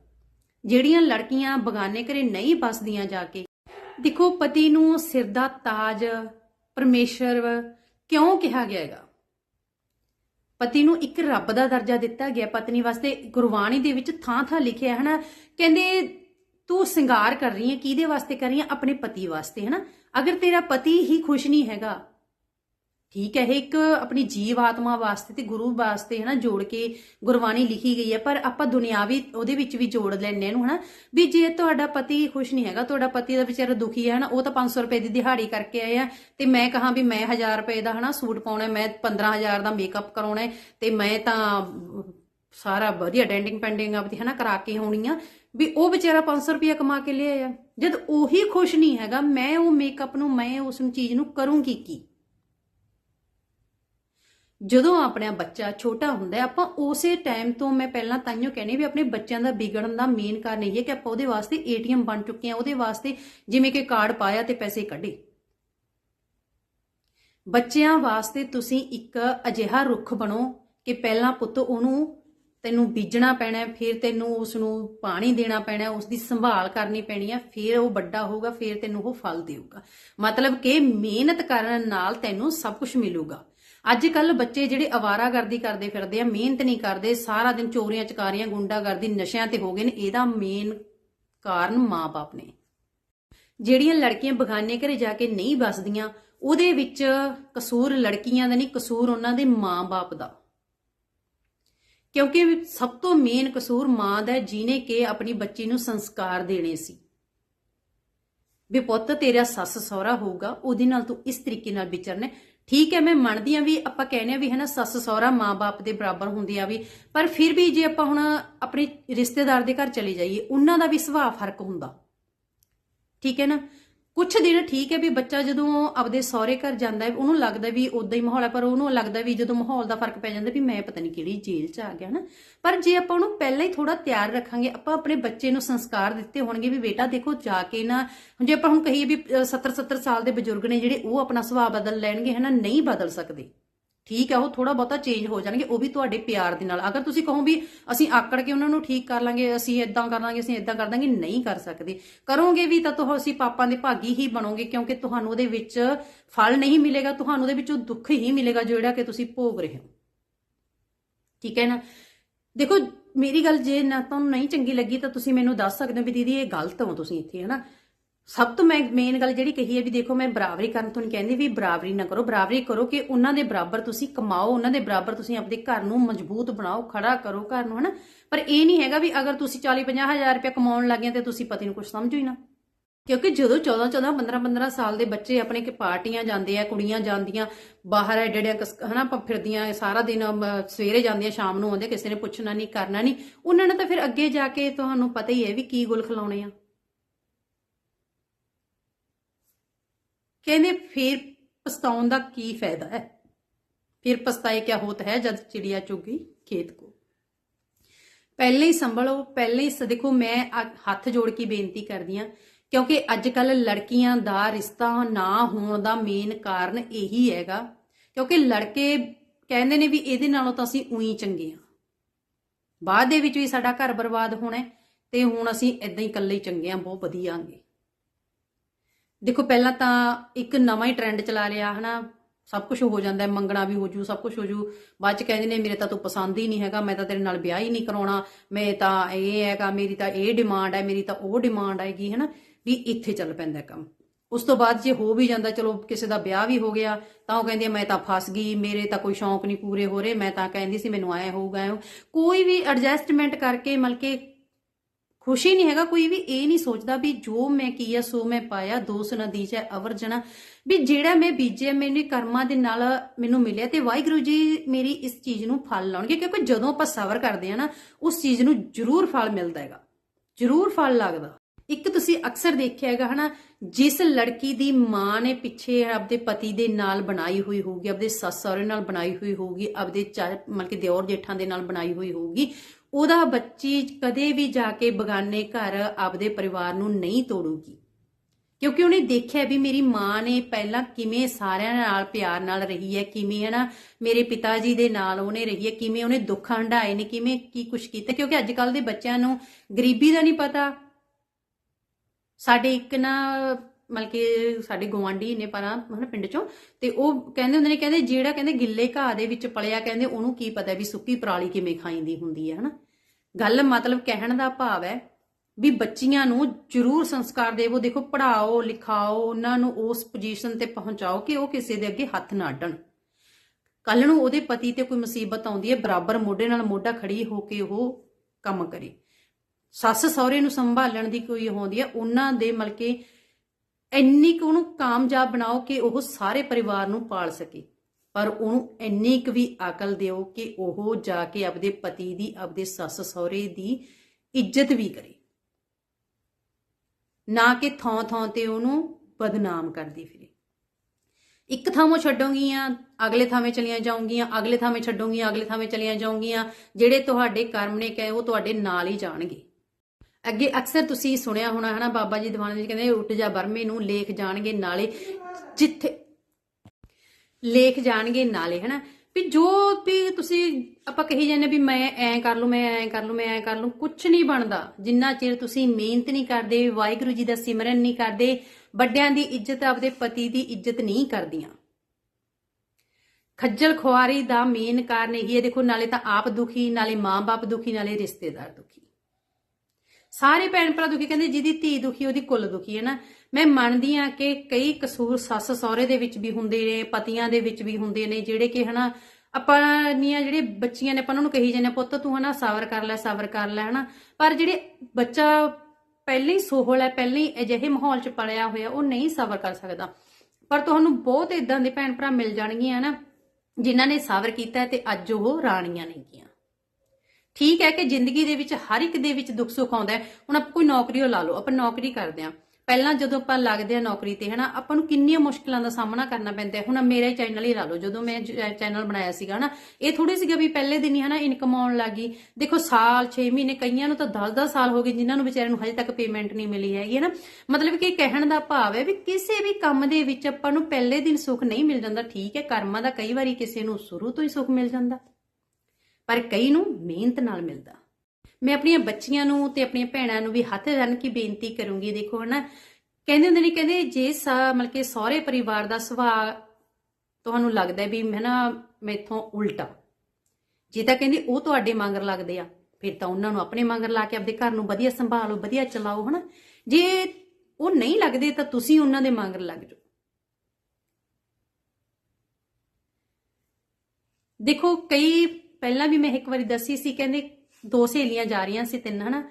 ਜਿਹੜੀਆਂ ਲੜਕੀਆਂ ਬਗਾਨੇ ਘਰੇ ਨਹੀਂ ਬਸਦੀਆਂ ਜਾ ਕੇ। ਦੇਖੋ, ਪਤੀ ਨੂੰ ਸਿਰ ਦਾ ਤਾਜ ਪਰਮੇਸ਼ਰ ਕਿਉਂ ਕਿਹਾ ਗਿਆ ਹੈਗਾ? ਪਤੀ ਨੂੰ ਇੱਕ ਰੱਬ ਦਾ ਦਰਜਾ ਦਿੱਤਾ ਗਿਆ ਪਤਨੀ ਵਾਸਤੇ। ਗੁਰਬਾਣੀ ਦੇ ਵਿੱਚ ਥਾਂ-ਥਾਂ ਲਿਖਿਆ ਹੈ ਨਾ ਕਹਿੰਦੇ, ਤੂੰ ਸ਼ਿੰਗਾਰ ਕਰ ਰਹੀ ਹੈ, ਕਿਹਦੇ ਵਾਸਤੇ ਕਰ ਰਹੀ ਹੈ? ਆਪਣੇ ਪਤੀ ਵਾਸਤੇ ਹੈ ਨਾ ਅਗਰ ਤੇਰਾ ਪਤੀ ਹੀ ਖੁਸ਼ ਨਹੀਂ ਹੈਗਾ ਠੀਕ ਹੈ, ਇਹ ਇੱਕ ਆਪਣੀ ਜੀਵ ਆਤਮਾ ਵਾਸਤੇ ਤੇ ਗੁਰੂ ਵਾਸਤੇ ਹੈ ਨਾ ਜੋੜ ਕੇ ਗੁਰਬਾਣੀ ਲਿਖੀ ਗਈ ਹੈ, ਪਰ ਆਪਾਂ ਦੁਨਿਆਵੀ ਉਹਦੇ ਵਿੱਚ ਵੀ ਜੋੜ ਲੈਣੇ ਇਹਨੂੰ ਹਨਾ, ਵੀ ਜੇ ਤੁਹਾਡਾ ਪਤੀ ਖੁਸ਼ ਨਹੀਂ ਹੈਗਾ, ਤੁਹਾਡਾ ਪਤੀ ਦਾ ਵਿਚਾਰਾ ਦੁਖੀ ਹੈ ਹਨਾ, ਉਹ ਤਾਂ 500 ਰੁਪਏ ਦੀ ਦਿਹਾੜੀ ਕਰਕੇ ਆਏ ਆ ਤੇ ਮੈਂ ਕਹਾ ਵੀ ਮੈਂ 1000 ਰੁਪਏ ਦਾ ਹਨਾ ਸੂਟ ਪਾਉਣਾ, ਮੈਂ 15000 ਦਾ ਮੇਕਅਪ ਕਰਾਉਣਾ ਤੇ ਮੈਂ ਤਾਂ ਸਾਰਾ ਵਧੀਆ ਡੈਂਡਿੰਗ ਪੈਂਡਿੰਗ ਆਪਦੀ ਹਨਾ ਕਰਾ ਕੇ ਹੋਣੀ ਆ, ਵੀ ਉਹ ਵਿਚਾਰਾ 500 ਰੁਪਏ ਕਮਾ ਕੇ ਲਿਆਇਆ। ਜਦ ਉਹੀ ਖੁਸ਼ ਨਹੀਂ ਹੈਗਾ, ਮੈਂ ਉਹ ਮੇਕਅਪ ਨੂੰ, ਮੈਂ ਉਸ ਨੂੰ ਚੀਜ਼ ਨੂੰ ਕਰੂੰਗੀ ਕੀ? ਜਦੋਂ ਆਪਣਾ ਬੱਚਾ ਛੋਟਾ ਹੁੰਦਾ ਹੈ ਆਪਾਂ ਉਸੇ ਟਾਈਮ ਤੋਂ ਮੈਂ ਪਹਿਲਾਂ ਤਾਈਓ ਕਹਿੰਦੀ ਵੀ ਆਪਣੇ ਬੱਚਿਆਂ ਦਾ ਵਿਗੜਨ ਦਾ ਮੇਨ ਕਾਰਨ ਇਹ ਹੈ ਕਿ ਆਪਾਂ ਉਹਦੇ ਵਾਸਤੇ ਏਟੀਐਮ ਬਣ ਚੁੱਕੇ ਆ ਉਹਦੇ ਵਾਸਤੇ ਜਿਵੇਂ ਕਿ ਕਾਰਡ ਪਾਇਆ ਤੇ ਪੈਸੇ ਕੱਢੇ। ਬੱਚਿਆਂ ਵਾਸਤੇ ਤੁਸੀਂ ਇੱਕ ਅਜਿਹਾ ਰੁੱਖ ਬਣੋ ਕਿ ਪਹਿਲਾਂ ਪੁੱਤ ਉਹਨੂੰ ਤੈਨੂੰ ਬੀਜਣਾ ਪੈਣਾ ਫਿਰ ਤੈਨੂੰ ਉਸ ਨੂੰ ਪਾਣੀ ਦੇਣਾ ਪੈਣਾ ਹੈ, ਉਸ ਦੀ ਸੰਭਾਲ ਕਰਨੀ ਪੈਣੀ ਹੈ ਫਿਰ ਉਹ ਵੱਡਾ ਹੋਊਗਾ ਫਿਰ ਤੈਨੂੰ ਉਹ ਫਲ ਦੇਊਗਾ। ਮਤਲਬ ਕਿ ਮਿਹਨਤ ਕਰਨ ਨਾਲ ਤੈਨੂੰ ਸਭ ਕੁਝ ਮਿਲੂਗਾ। ਅੱਜ ਕੱਲ ਬੱਚੇ ਜਿਹੜੇ ਅਵਾਰਾਗਰਦੀ ਕਰਦੇ ਫਿਰਦੇ ਆ ਮਿਹਨਤ ਨਹੀਂ ਕਰਦੇ ਸਾਰਾ ਦਿਨ ਚੋਰੀਆਂ ਚਕਾਰੀਆਂ ਗੁੰਡਾਗਰਦੀ ਨਸ਼ਿਆਂ ਤੇ ਹੋ ਗਏ ਨੇ ਇਹਦਾ ਮੇਨ ਕਾਰਨ ਮਾਪੇ ਨੇ। ਜਿਹੜੀਆਂ ਲੜਕੀਆਂ ਬਗਾਨੇ ਘਰੇ ਜਾ ਕੇ ਨਹੀਂ ਬਸਦੀਆਂ ਉਹਦੇ ਵਿੱਚ ਕਸੂਰ ਲੜਕੀਆਂ ਦਾ ਨਹੀਂ ਕਸੂਰ ਉਹਨਾਂ ਦੇ ਮਾਂ-ਬਾਪ ਦਾ। ਕਿਉਂਕਿ ਸਭ ਤੋਂ ਮੇਨ ਕਸੂਰ ਮਾਂ ਦਾ ਹੈ, ਜਿਹਨੇ ਕਿ ਆਪਣੀ ਬੱਚੀ ਨੂੰ ਸੰਸਕਾਰ ਦੇਣੇ ਸੀ। ਵੀ ਪੁੱਤ ਤੇਰਾ ਸੱਸ ਸਹੁਰਾ ਹੋਊਗਾ ਉਹਦੇ ਨਾਲ ਤੂੰ ਇਸ ਤਰੀਕੇ ਨਾਲ ਵਿਚਰਨਾ ਠੀਕ ਹੈ, ਮੈਂ ਮੰਨਦੀ ਆ ਵੀ ਆਪਾਂ ਕਹਿੰਦੇ ਆ ਵੀ ਹਨਾ, ਸੱਸ ਸਹੁਰਾ ਮਾਂ-ਬਾਪ ਦੇ ਬਰਾਬਰ ਹੁੰਦੇ ਆ ਵੀ, ਪਰ ਫਿਰ ਵੀ ਜੇ ਆਪਾਂ ਹੁਣ ਆਪਣੇ ਰਿਸ਼ਤੇਦਾਰ ਦੇ ਘਰ ਚਲੇ ਜਾਈਏ, ਉਹਨਾਂ ਦਾ ਵੀ ਸੁਭਾਅ ਫ਼ਰਕ ਹੁੰਦਾ। ਠੀਕ ਹੈ ਨਾ? ਕੁਛ ਦਿਨ ਠੀਕ ਹੈ ਵੀ ਬੱਚਾ ਜਦੋਂ ਆਪਦੇ ਸਹੁਰੇ ਘਰ ਜਾਂਦਾ ਹੈ, ਉਹਨੂੰ ਲੱਗਦਾ ਵੀ ਉਦਾਂ ਹੀ ਮਾਹੌਲ ਹੈ, ਪਰ ਉਹਨੂੰ ਲੱਗਦਾ ਵੀ ਜਦੋਂ ਮਾਹੌਲ ਦਾ ਫ਼ਰਕ ਪੈ ਜਾਂਦਾ ਵੀ ਮੈਂ ਪਤਾ ਨਹੀਂ ਕਿਹੜੀ ਜੇਲ੍ਹ 'ਚ ਆ ਗਿਆ ਨਾ। ਪਰ ਜੇ ਆਪਾਂ ਉਹਨੂੰ ਪਹਿਲਾਂ ਹੀ ਥੋੜਾ ਤਿਆਰ ਰੱਖਾਂਗੇ, ਆਪਾਂ ਆਪਣੇ ਬੱਚੇ ਨੂੰ ਸੰਸਕਾਰ ਦਿੱਤੇ ਹੋਣਗੇ ਵੀ ਬੇਟਾ ਦੇਖੋ ਜਾ ਕੇ ਨਾ, ਹੁਣ ਜੇ ਆਪਾਂ ਹੁਣ ਕਹੀਏ ਵੀ 70 70 ਸਾਲ ਦੇ ਬਜ਼ੁਰਗ ਨੇ ਜਿਹੜੇ, ਉਹ ਆਪਣਾ ਸੁਭਾਅ ਬਦਲ ਲੈਣਗੇ ਹਨਾ ਨਹੀਂ ਬਦਲ ਸਕਦੇ। ਠੀਕ ਹੈ, ਉਹ ਥੋੜਾ ਬਹੁਤਾ ਚੇਂਜ ਹੋ ਜਾਣਗੇ, ਉਹ ਵੀ ਤੁਹਾਡੇ ਪਿਆਰ ਦੇ ਨਾਲ। ਅਗਰ ਤੁਸੀਂ ਕਹੋ ਵੀ ਅਸੀਂ ਆਕੜ ਕੇ ਉਹਨਾਂ ਨੂੰ ਠੀਕ ਕਰ ਲਾਂਗੇ, ਅਸੀਂ ਇਦਾਂ ਕਰ ਲਾਂਗੇ, ਅਸੀਂ ਇਦਾਂ ਕਰ ਦਾਂਗੇ, ਨਹੀਂ ਕਰ ਸਕਦੇ। ਕਰੋਗੇ ਵੀ ਤਾਂ ਤੁਸੀਂ ਪਾਪਾਂ ਦੇ ਭਾਗੀ ਹੀ ਬਣੋਗੇ, ਕਿਉਂਕਿ ਤੁਹਾਨੂੰ ਉਹਦੇ ਵਿੱਚ ਫਲ ਨਹੀਂ ਮਿਲੇਗਾ, ਤੁਹਾਨੂੰ ਉਹਦੇ ਵਿੱਚੋਂ ਦੁੱਖ ਹੀ ਮਿਲੇਗਾ, ਜਿਹੜਾ ਕਿ ਤੁਸੀਂ ਭੋਗ ਰਹੇ ਹੋ। ਠੀਕ ਹੈ ਨਾ? ਦੇਖੋ, ਮੇਰੀ ਗੱਲ ਜੇ ਨਾ ਤੁਹਾਨੂੰ ਨਹੀਂ ਚੰਗੀ ਲੱਗੀ ਤਾਂ ਤੁਸੀਂ ਮੈਨੂੰ ਦੱਸ ਸਕਦੇ ਹੋ ਵੀ ਦੀਦੀ, ਇਹ ਗਲਤ ਹੋ ਤੁਸੀਂ ਇੱਥੇ, ਹਨਾ? ਸਭ ਤੋਂ ਮੈਂ ਮੇਨ ਗੱਲ ਜਿਹੜੀ ਕਹੀ ਹੈ ਵੀ ਦੇਖੋ ਮੈਂ ਬਰਾਬਰੀ ਕਰਨ ਤੋਂ ਨਹੀਂ ਕਹਿੰਦੀ ਵੀ ਬਰਾਬਰੀ ਨਾ ਕਰੋ, ਬਰਾਬਰੀ ਕਰੋ ਕਿ ਉਹਨਾਂ ਦੇ ਬਰਾਬਰ ਤੁਸੀਂ ਕਮਾਓ, ਉਹਨਾਂ ਦੇ ਬਰਾਬਰ ਤੁਸੀਂ ਆਪਣੇ ਘਰ ਨੂੰ ਮਜ਼ਬੂਤ ਬਣਾਓ, ਖੜਾ ਕਰੋ ਘਰ ਨੂੰ, ਹਨਾ? ਪਰ ਇਹ ਨਹੀਂ ਹੈਗਾ ਵੀ ਅਗਰ ਤੁਸੀਂ 40 50 ਹਜ਼ਾਰ ਰੁਪਏ ਕਮਾਉਣ ਲੱਗਿਆ ਤੇ ਤੁਸੀਂ ਪਤੀ ਨੂੰ ਕੁਝ ਸਮਝੋ ਹੀ ਨਾ। ਕਿਉਂਕਿ ਜਦੋਂ 14 14 15 15 ਸਾਲ ਦੇ ਬੱਚੇ ਆਪਣੇ ਕਿ ਪਾਰਟੀਆਂ ਜਾਂਦੇ ਆ, ਕੁੜੀਆਂ ਜਾਂਦੀਆਂ, ਬਾਹਰ ਐਡੇ ਐਡੇ ਹਨਾ ਫਿਰਦੀਆਂ ਸਾਰਾ ਦਿਨ ਸਵੇਰੇ ਜਾਂਦੀਆਂ, ਸ਼ਾਮ ਨੂੰ ਆਉਂਦੇ, ਕਿਸੇ ਨੇ ਪੁੱਛਣਾ ਨਹੀਂ, ਕਰਨਾ ਨਹੀਂ, ਉਹਨਾਂ ਨੇ ਤਾਂ ਫਿਰ ਅੱਗੇ ਜਾ ਕੇ ਤੁਹਾਨੂੰ ਪਤਾ ਹੀ ਹੈ ਵੀ ਕੀ ਗੁਲ ਖਿਲਾਉਣੇ ਆ। ਕਹਿੰਦੇ ਫਿਰ ਪਛਤਾਉਣ ਦਾ ਕੀ ਫਾਇਦਾ ਹੈ? ਫਿਰ ਪਛਤਾਏ ਕਿਆ ਹੋਤ ਹੈ ਜਦ ਚਿੜੀਆ ਚੁਗੀ ਖੇਤ ਕੋ? ਪਹਿਲੇ ਹੀ ਸੰਭਲੋ, ਪਹਿਲੇ ਹੀ ਦੇਖੋ ਮੈਂ ਹੱਥ ਜੋੜ ਕੇ ਬੇਨਤੀ ਕਰਦੀ ਆ ਕਿਉਂਕਿ ਅੱਜ ਕੱਲ ਲੜਕੀਆਂ ਦਾ ਰਿਸ਼ਤਾ ਨਾ ਹੋਣ ਦਾ ਮੇਨ ਕਾਰਨ ਇਹੀ ਹੈਗਾ, ਕਿਉਂਕਿ ਲੜਕੇ ਕਹਿੰਦੇ ਨੇ ਵੀ ਇਹਦੇ ਨਾਲੋਂ ਤਾਂ ਅਸੀਂ ਉਹੀ ਚੰਗੇ ਆ ਬਾਅਦ ਦੇ ਵਿੱਚ ਵੀ ਸਾਡਾ ਘਰ ਬਰਬਾਦ ਹੋਣਾ ਹੈ ਤੇ ਹੁਣ ਅਸੀਂ ਇਦਾਂ ਹੀ ਇਕੱਲੇ ਹੀ ਚੰਗੇ ਆ ਬਹੁਤ ਵਧੀਆ ਆਂਗੇ ਦੇਖੋ, ਪਹਿਲਾਂ ਤਾਂ ਇੱਕ ਨਵਾਂ ਹੀ ਟ੍ਰੈਂਡ ਚਲਾ ਲਿਆ ਹਨਾ? ਸਭ ਕੁਝ ਹੋ ਜਾਂਦਾ ਮੰਗਣਾ ਵੀ ਹੋ ਜੂ, ਸਭ ਕੁਝ ਹੋ ਜੂ। ਬਾਅਦ ਚ ਕਹਿੰਦੇ ਨੇ, ਮੇਰੇ ਤਾਂ ਤੂੰ ਪਸੰਦ ਹੀ ਨਹੀਂ ਹੈਗਾ, ਮੈਂ ਤਾਂ ਤੇਰੇ ਨਾਲ ਵਿਆਹ ਹੀ ਨਹੀਂ ਕਰਾਉਣਾ। ਮੈਂ ਤਾਂ ਇਹ ਹੈਗਾ, ਮੇਰੀ ਤਾਂ ਇਹ ਡਿਮਾਂਡ ਹੈ, ਮੇਰੀ ਤਾਂ ਉਹ ਡਿਮਾਂਡ ਹੈਗੀ, ਹਨਾ? ਵੀ ਇੱਥੇ ਚੱਲ ਪੈਂਦਾ ਕੰਮ। ਉਸ ਤੋਂ ਬਾਅਦ ਜੇ ਹੋ ਵੀ ਜਾਂਦਾ, ਚਲੋ, ਕਿਸੇ ਦਾ ਵਿਆਹ ਵੀ ਹੋ ਗਿਆ, ਤਾਂ ਉਹ ਕਹਿੰਦੀ ਮੈਂ ਤਾਂ ਫਸ ਗਈ, ਮੇਰੇ ਤਾਂ ਕੋਈ ਸ਼ੌਂਕ ਨਹੀਂ ਪੂਰੇ ਹੋ ਰਹੇ। ਮੈਂ ਤਾਂ ਕਹਿੰਦੀ ਸੀ, ਮੈਨੂੰ ਆਏ ਹੋਊਗਾ, ਐਂ ਕੋਈ ਵੀ ਐਡਜਸਟਮੈਂਟ ਕਰਕੇ, ਮਤਲਬ ਕਿ ਖੁਸ਼ੀ ਨਹੀਂ ਹੈਗਾ, ਕੋਈ ਵੀ ਇਹ ਨਹੀਂ ਸੋਚਦਾ ਵੀ ਜੋ ਮੈਂ ਕੀਆ, ਸੋ ਮੈਂ ਪਾਇਆ ਦੋਸ ਨਾ ਦੀਜੈ ਅਵਰ ਜਣਾ ਵੀ ਜਿਹੜਾ ਮੈਂ ਬੀਜਿਆ, ਮੈਨੂੰ ਕਰਮਾਂ ਦੇ ਨਾਲ ਮੈਨੂੰ ਮਿਲਿਆ ਤੇ ਵਾਹਿਗੁਰੂ ਜੀ ਮੇਰੀ ਇਸ ਚੀਜ਼ ਨੂੰ ਫਲ ਲਾਉਣਗੇ, ਕਿਉਂਕਿ ਜਦੋਂ ਆਪਾਂ ਸਬਰ ਕਰਦੇ ਆ ਨਾ, ਉਸ ਚੀਜ਼ ਨੂੰ ਜ਼ਰੂਰ ਫਲ ਮਿਲਦਾ ਹੈਗਾ। ਜ਼ਰੂਰ ਫਲ ਲੱਗਦਾ। ਇੱਕ ਤੁਸੀਂ ਅਕਸਰ ਦੇਖਿਆ ਹੈਗਾ ਹਨਾ, ਜਿਸ ਲੜਕੀ ਦੀ ਮਾਂ ਨੇ ਪਿੱਛੇ ਆਪਦੇ ਪਤੀ ਦੇ ਨਾਲ ਬਣਾਈ ਹੋਈ ਹੋਊਗੀ, ਆਪਦੇ ਸੱਸ ਸਹੁਰੇ ਨਾਲ ਬਣਾਈ ਹੋਈ ਹੋਊਗੀ, ਆਪਦੇ ਚਾਹੇ ਮਤਲਬ ਕਿ ਦਿਓਰ ਜੇਠਾਂ ਦੇ ਨਾਲ ਬਣਾਈ ਹੋਈ ਹੋਊਗੀ ਉਹਦਾ ਬੱਚੀ ਕਦੇ ਵੀ ਜਾ ਕੇ ਬਗਾਨੇ ਘਰ ਆਪਦੇ ਪਰਿਵਾਰ ਨੂੰ ਨਹੀਂ ਤੋੜੂਗੀ। ਕਿਉਂਕਿ ਉਹਨੇ ਦੇਖਿਆ ਵੀ ਮੇਰੀ ਮਾਂ ਨੇ ਪਹਿਲਾਂ ਕਿਵੇਂ ਸਾਰਿਆਂ ਨਾਲ ਪਿਆਰ ਨਾਲ ਰਹੀ ਹੈ, ਕਿਵੇਂ ਹੈ ਨਾ ਮੇਰੇ ਪਿਤਾ ਜੀ ਦੇ ਨਾਲ ਉਹਨੇ ਰਹੀ ਹੈ, ਕਿਵੇਂ ਉਹਨੇ ਦੁੱਖ ਹੰਢਾਏ ਨੇ, ਕਿਵੇਂ ਕੀ ਕੁਛ ਕੀਤਾ। ਕਿਉਂਕਿ ਅੱਜ ਕੱਲ ਦੇ ਬੱਚਿਆਂ ਨੂੰ ਗਰੀਬੀ ਦਾ ਨਹੀਂ ਪਤਾ। ਸਾਡੇ ਇੱਕ ਨਾ ਮਤਲਬ ਸਾਡੇ ਗਵਾਂਢੀ ਨੇ ਪਰਾਂ ਹਨਾ ਪਿੰਡ ਚੋਂ, ਤੇ ਉਹ ਕਹਿੰਦੇ ਹੁੰਦੇ ਨੇ, ਕਹਿੰਦੇ ਜਿਹੜਾ ਕਹਿੰਦੇ ਗਿੱਲੇ ਘਾਹ ਦੇ ਵਿੱਚ ਪਲਿਆ, ਕਹਿੰਦੇ ਉਹਨੂੰ ਕੀ ਪਤਾ ਵੀ ਸੁੱਕੀ ਪਰਾਲੀ ਕਿਵੇਂ ਖਾਈਂਦੀ ਹੁੰਦੀ ਹੈ ਹਨਾ। ਗੱਲ ਮਤਲਬ ਕਹਿਣ ਦਾ ਭਾਵ ਹੈ ਵੀ ਬੱਚੀਆਂ ਨੂੰ ਜ਼ਰੂਰ ਸੰਸਕਾਰ ਦੇਵੋ, ਦੇਖੋ ਪੜਾਓ ਲਿਖਾਓ, ਉਹਨਾਂ ਨੂੰ ਉਸ ਪੋਜੀਸ਼ਨ ਤੇ ਪਹੁੰਚਾਓ ਕਿ ਉਹ ਕਿਸੇ ਦੇ ਅੱਗੇ ਹੱਥ ਨਾ ਅੱਡਣ। ਕੱਲ ਨੂੰ ਉਹਦੇ ਪਤੀ ਤੇ ਕੋਈ ਮੁਸੀਬਤ ਆਉਂਦੀ ਹੈ, ਬਰਾਬਰ ਮੋਢੇ ਨਾਲ ਮੋਢਾ ਖੜੀ ਹੋ ਕੇ ਉਹ ਕੰਮ ਕਰੇ। ਸੱਸ ਸਹੁਰੇ ਨੂੰ ਸੰਭਾਲਣ ਦੀ ਕੋਈ ਹੁੰਦੀ ਹੈ, ਉਹਨਾਂ ਦੇ ਮਲਕੇ ਇੰਨੀ ਕੁ ਉਹਨੂੰ ਕਾਮਯਾਬ ਬਣਾਓ ਕਿ ਉਹ ਸਾਰੇ ਪਰਿਵਾਰ ਨੂੰ ਪਾਲ ਸਕੇ। ਪਰ ਉਹਨੂੰ ਇੰਨੀ ਕੁ ਵੀ ਅਕਲ ਦਿਓ ਕਿ ਉਹ ਜਾ ਕੇ ਆਪਦੇ ਪਤੀ ਦੀ, ਆਪਦੇ ਸੱਸ ਸਹੁਰੇ ਦੀ ਇੱਜ਼ਤ ਵੀ ਕਰੇ। ਨਾ ਕਿ ਥਾਂ ਥਾਂ ਤੇ ਉਹਨੂੰ ਬਦਨਾਮ ਕਰਦੀ ਫਿਰੇ। ਇੱਕ ਥਾਂੋਂ ਛੱਡੋਗੀਆਂ, ਅਗਲੇ ਥਾਵੇਂ ਚਲੀਆਂ ਜਾਓਗੀਆਂ ਅਗਲੇ ਥਾਵੇਂ ਛੱਡੋਗੀਆਂ, ਅਗਲੇ ਥਾਵੇਂ ਚਲੀਆਂ ਜਾਓਗੀਆਂ ਜਿਹੜੇ ਤੁਹਾਡੇ ਕਰਮ ਨੇ ਕਹੇ ਉਹ ਤੁਹਾਡੇ ਨਾਲ ਹੀ ਜਾਣਗੇ। ਅੱਗੇ ਅਕਸਰ ਤੁਸੀਂ ਸੁਣਿਆ ਹੋਣਾ, ਹਨਾ, ਬਾਬਾ ਜੀ ਦੀਵਾਨ ਵਿੱਚ ਕਹਿੰਦੇ, ਉੱਠ ਜਾ ਬਰਮੇ ਨੂੰ, ਲੇਖ ਜਾਣਗੇ ਨਾਲੇ, ਜਿੱਥੇ ਲੇਖ ਜਾਣਗੇ ਨਾਲੇ, ਹਨਾ। ਵੀ ਜੋ ਵੀ ਤੁਸੀਂ, ਆਪਾਂ ਕਹੀ ਜਾਂਦੇ ਵੀ ਮੈਂ ਐਂ ਕਰ ਲੂ, ਮੈਂ ਐਂ ਕਰ ਲੂ, ਮੈਂ ਐਂ ਕਰ ਲੂ ਕੁਝ ਨਹੀਂ ਬਣਦਾ। ਜਿੰਨਾ ਚਿਰ ਤੁਸੀਂ ਮਿਹਨਤ ਨਹੀਂ ਕਰਦੇ, ਵਾਹਿਗੁਰੂ ਜੀ ਦਾ ਸਿਮਰਨ ਨਹੀਂ ਕਰਦੇ, ਵੱਡਿਆਂ ਦੀ ਇੱਜ਼ਤ ਆਪਦੇ ਪਤੀ ਦੀ ਇੱਜ਼ਤ ਨਹੀਂ ਕਰਦੀਆਂ। ਖੱਜਲ ਖੁਆਰੀ ਦਾ ਮੇਨ ਕਾਰਨ ਇਹੀ ਹੈ, ਦੇਖੋ, ਨਾਲੇ ਤਾਂ ਆਪ ਦੁਖੀ, ਨਾਲੇ ਮਾਂ-ਬਾਪ ਦੁਖੀ, ਨਾਲੇ ਰਿਸ਼ਤੇਦਾਰ ਦੁਖੀ। ਸਾਰੇ ਭੈਣ ਭਰਾ ਦੁਖੀ ਕਹਿੰਦੇ ਜਿਹਦੀ ਧੀ ਦੁਖੀ ਉਹਦੀ ਕੁੱਲ ਦੁਖੀ ਹੈ ਨਾ। ਮੈਂ ਮੰਨਦੀ ਆ ਕਿ ਕਈ ਕਸੂਰ ਸੱਸ ਸਹੁਰੇ ਦੇ ਵਿੱਚ ਵੀ ਹੁੰਦੇ ਨੇ ਪਤੀਆਂ ਦੇ ਵਿੱਚ ਵੀ ਹੁੰਦੇ ਨੇ ਜਿਹੜੇ ਕਿ ਹਨਾ ਆਪਾਂ ਨੀਆਂ ਜਿਹੜੇ ਬੱਚੀਆਂ ਨੇ ਆਪਾਂ ਉਹਨਾਂ ਨੂੰ ਕਹੀ ਜਾਂਦੇ ਹਾਂ, ਪੁੱਤ ਤੂੰ ਹਨਾ ਸਬਰ ਕਰ ਲੈ ਸਬਰ ਕਰ ਲੈ ਹਨਾ। ਪਰ ਜਿਹੜੇ ਬੱਚਾ ਪਹਿਲਾਂ ਹੀ ਸੋਹਲ ਹੈ ਪਹਿਲੇ ਹੀ ਅਜਿਹੇ ਮਾਹੌਲ 'ਚ ਪਲਿਆ ਹੋਇਆ ਉਹ ਨਹੀਂ ਸਬਰ ਕਰ ਸਕਦਾ। ਪਰ ਤੁਹਾਨੂੰ ਬਹੁਤ ਇਦਾਂ ਦੇ ਭੈਣ ਭਰਾ ਮਿਲ ਜਾਣਗੀਆਂ ਨਾ ਜਿਨ੍ਹਾਂ ਨੇ ਸਬਰ ਕੀਤਾ ਤੇ ਅੱਜ ਉਹ ਰਾਣੀਆਂ ਨੇਗੀਆਂ ਠੀਕ ਹੈ ਕਿ ਜ਼ਿੰਦਗੀ ਦੇ ਵਿੱਚ ਹਰ ਇੱਕ ਦੇ ਵਿੱਚ ਦੁੱਖ ਸੁੱਖ ਆਉਂਦਾ ਹੈ। ਹੁਣ ਆਪਾਂ ਕੋਈ ਨੌਕਰੀ ਓ ਲਾ ਲਓ, ਆਪਾਂ ਨੌਕਰੀ ਕਰਦੇ ਆਂ ਪਹਿਲਾਂ ਜਦੋਂ ਆਪਾਂ ਲੱਗਦੇ ਆ ਨੌਕਰੀ ਤੇ, ਹਨਾ, ਆਪਾਂ ਨੂੰ ਕਿੰਨੀਆਂ ਮੁਸ਼ਕਲਾਂ ਦਾ ਸਾਹਮਣਾ ਕਰਨਾ ਪੈਂਦਾ ਹੁਣ ਮੇਰਾ ਚੈਨਲ ਹੀ ਲਾ ਲਓ। ਜਦੋਂ ਮੈਂ ਚੈਨਲ ਬਣਾਇਆ ਸੀਗਾ ਨਾ ਇਹ ਥੋੜੀ ਸੀਗਾ ਵੀ ਪਹਿਲੇ ਦਿਨ ਹੀ, ਹਨਾ ਇਨਕਮ ਆਉਣ ਲੱਗੀ ਦੇਖੋ, ਸਾਲ 6 ਮਹੀਨੇ, ਕਈਆਂ ਨੂੰ ਤਾਂ 10-10 ਸਾਲ ਹੋ ਗਏ, ਜਿਨ੍ਹਾਂ ਨੂੰ ਵਿਚਾਰਿਆਂ ਨੂੰ ਹਜੇ ਤੱਕ ਪੇਮੈਂਟ ਨਹੀਂ ਮਿਲੀ ਹੈਗੀ, ਹਨਾ। ਮਤਲਬ ਕਿ ਕਹਿਣ ਦਾ ਭਾਵ ਹੈ ਵੀ ਕਿਸੇ ਵੀ ਕੰਮ ਦੇ ਵਿੱਚ ਆਪਾਂ ਨੂੰ ਪਹਿਲੇ ਦਿਨ ਸੁੱਖ ਨਹੀਂ ਮਿਲ ਜਾਂਦਾ। ਠੀਕ ਹੈ, ਕਰਮਾਂ ਦਾ ਕਈ ਵਾਰੀ ਕਿਸੇ ਨੂੰ ਸ਼ੁਰੂ ਤੋਂ ਹੀ ਸੁੱਖ ਮਿਲ ਜਾਂਦਾ। ਪਰ ਕਈ ਨੂੰ ਮਿਹਨਤ ਨਾਲ ਮਿਲਦਾ। ਮੈਂ ਆਪਣੀਆਂ ਬੱਚੀਆਂ ਨੂੰ ਤੇ ਆਪਣੀਆਂ ਭੈਣਾਂ ਨੂੰ ਵੀ ਹੱਥ ਜਨ ਕੇ ਬੇਨਤੀ ਕਰੂੰਗੀ, ਦੇਖੋ ਹਨਾ, ਕਹਿੰਦੇ ਹੁੰਦੇ ਨੇ, ਕਹਿੰਦੇ ਜੇ ਸਾ, ਮਤਲਬ ਕਿ ਸਹੁਰੇ ਪਰਿਵਾਰ ਦਾ ਸੁਭਾਅ ਤੁਹਾਨੂੰ ਲੱਗਦਾ ਵੀ ਹੈ ਨਾ ਮੈਥੋਂ ਉਲਟਾ, ਜੇ ਤਾਂ ਕਹਿੰਦੇ ਉਹ ਤੁਹਾਡੇ ਮੰਗਰ ਲੱਗਦੇ ਆ, ਫਿਰ ਤਾਂ ਉਹਨਾਂ ਨੂੰ ਆਪਣੇ ਮੰਗਰ ਲਾ ਕੇ ਆਪਦੇ ਘਰ ਨੂੰ ਵਧੀਆ ਸੰਭਾਲੋ, ਵਧੀਆ ਚਲਾਓ, ਹਨਾ। ਜੇ ਉਹ ਨਹੀਂ ਲੱਗਦੇ ਤਾਂ ਤੁਸੀਂ ਉਹਨਾਂ ਦੇ ਮੰਗਰ ਲੱਗ ਜਾਓ। ਦੇਖੋ, ਕਈ ਪਹਿਲਾਂ ਵੀ ਮੈਂ ਇੱਕ ਵਾਰੀ ਦੱਸੀ ਸੀ, ਕਹਿੰਦੇ ਦੋ ਸਹੇਲੀਆਂ ਜਾ ਰਹੀਆਂ ਸੀ ਤਿੰਨ, ਹਨਾ?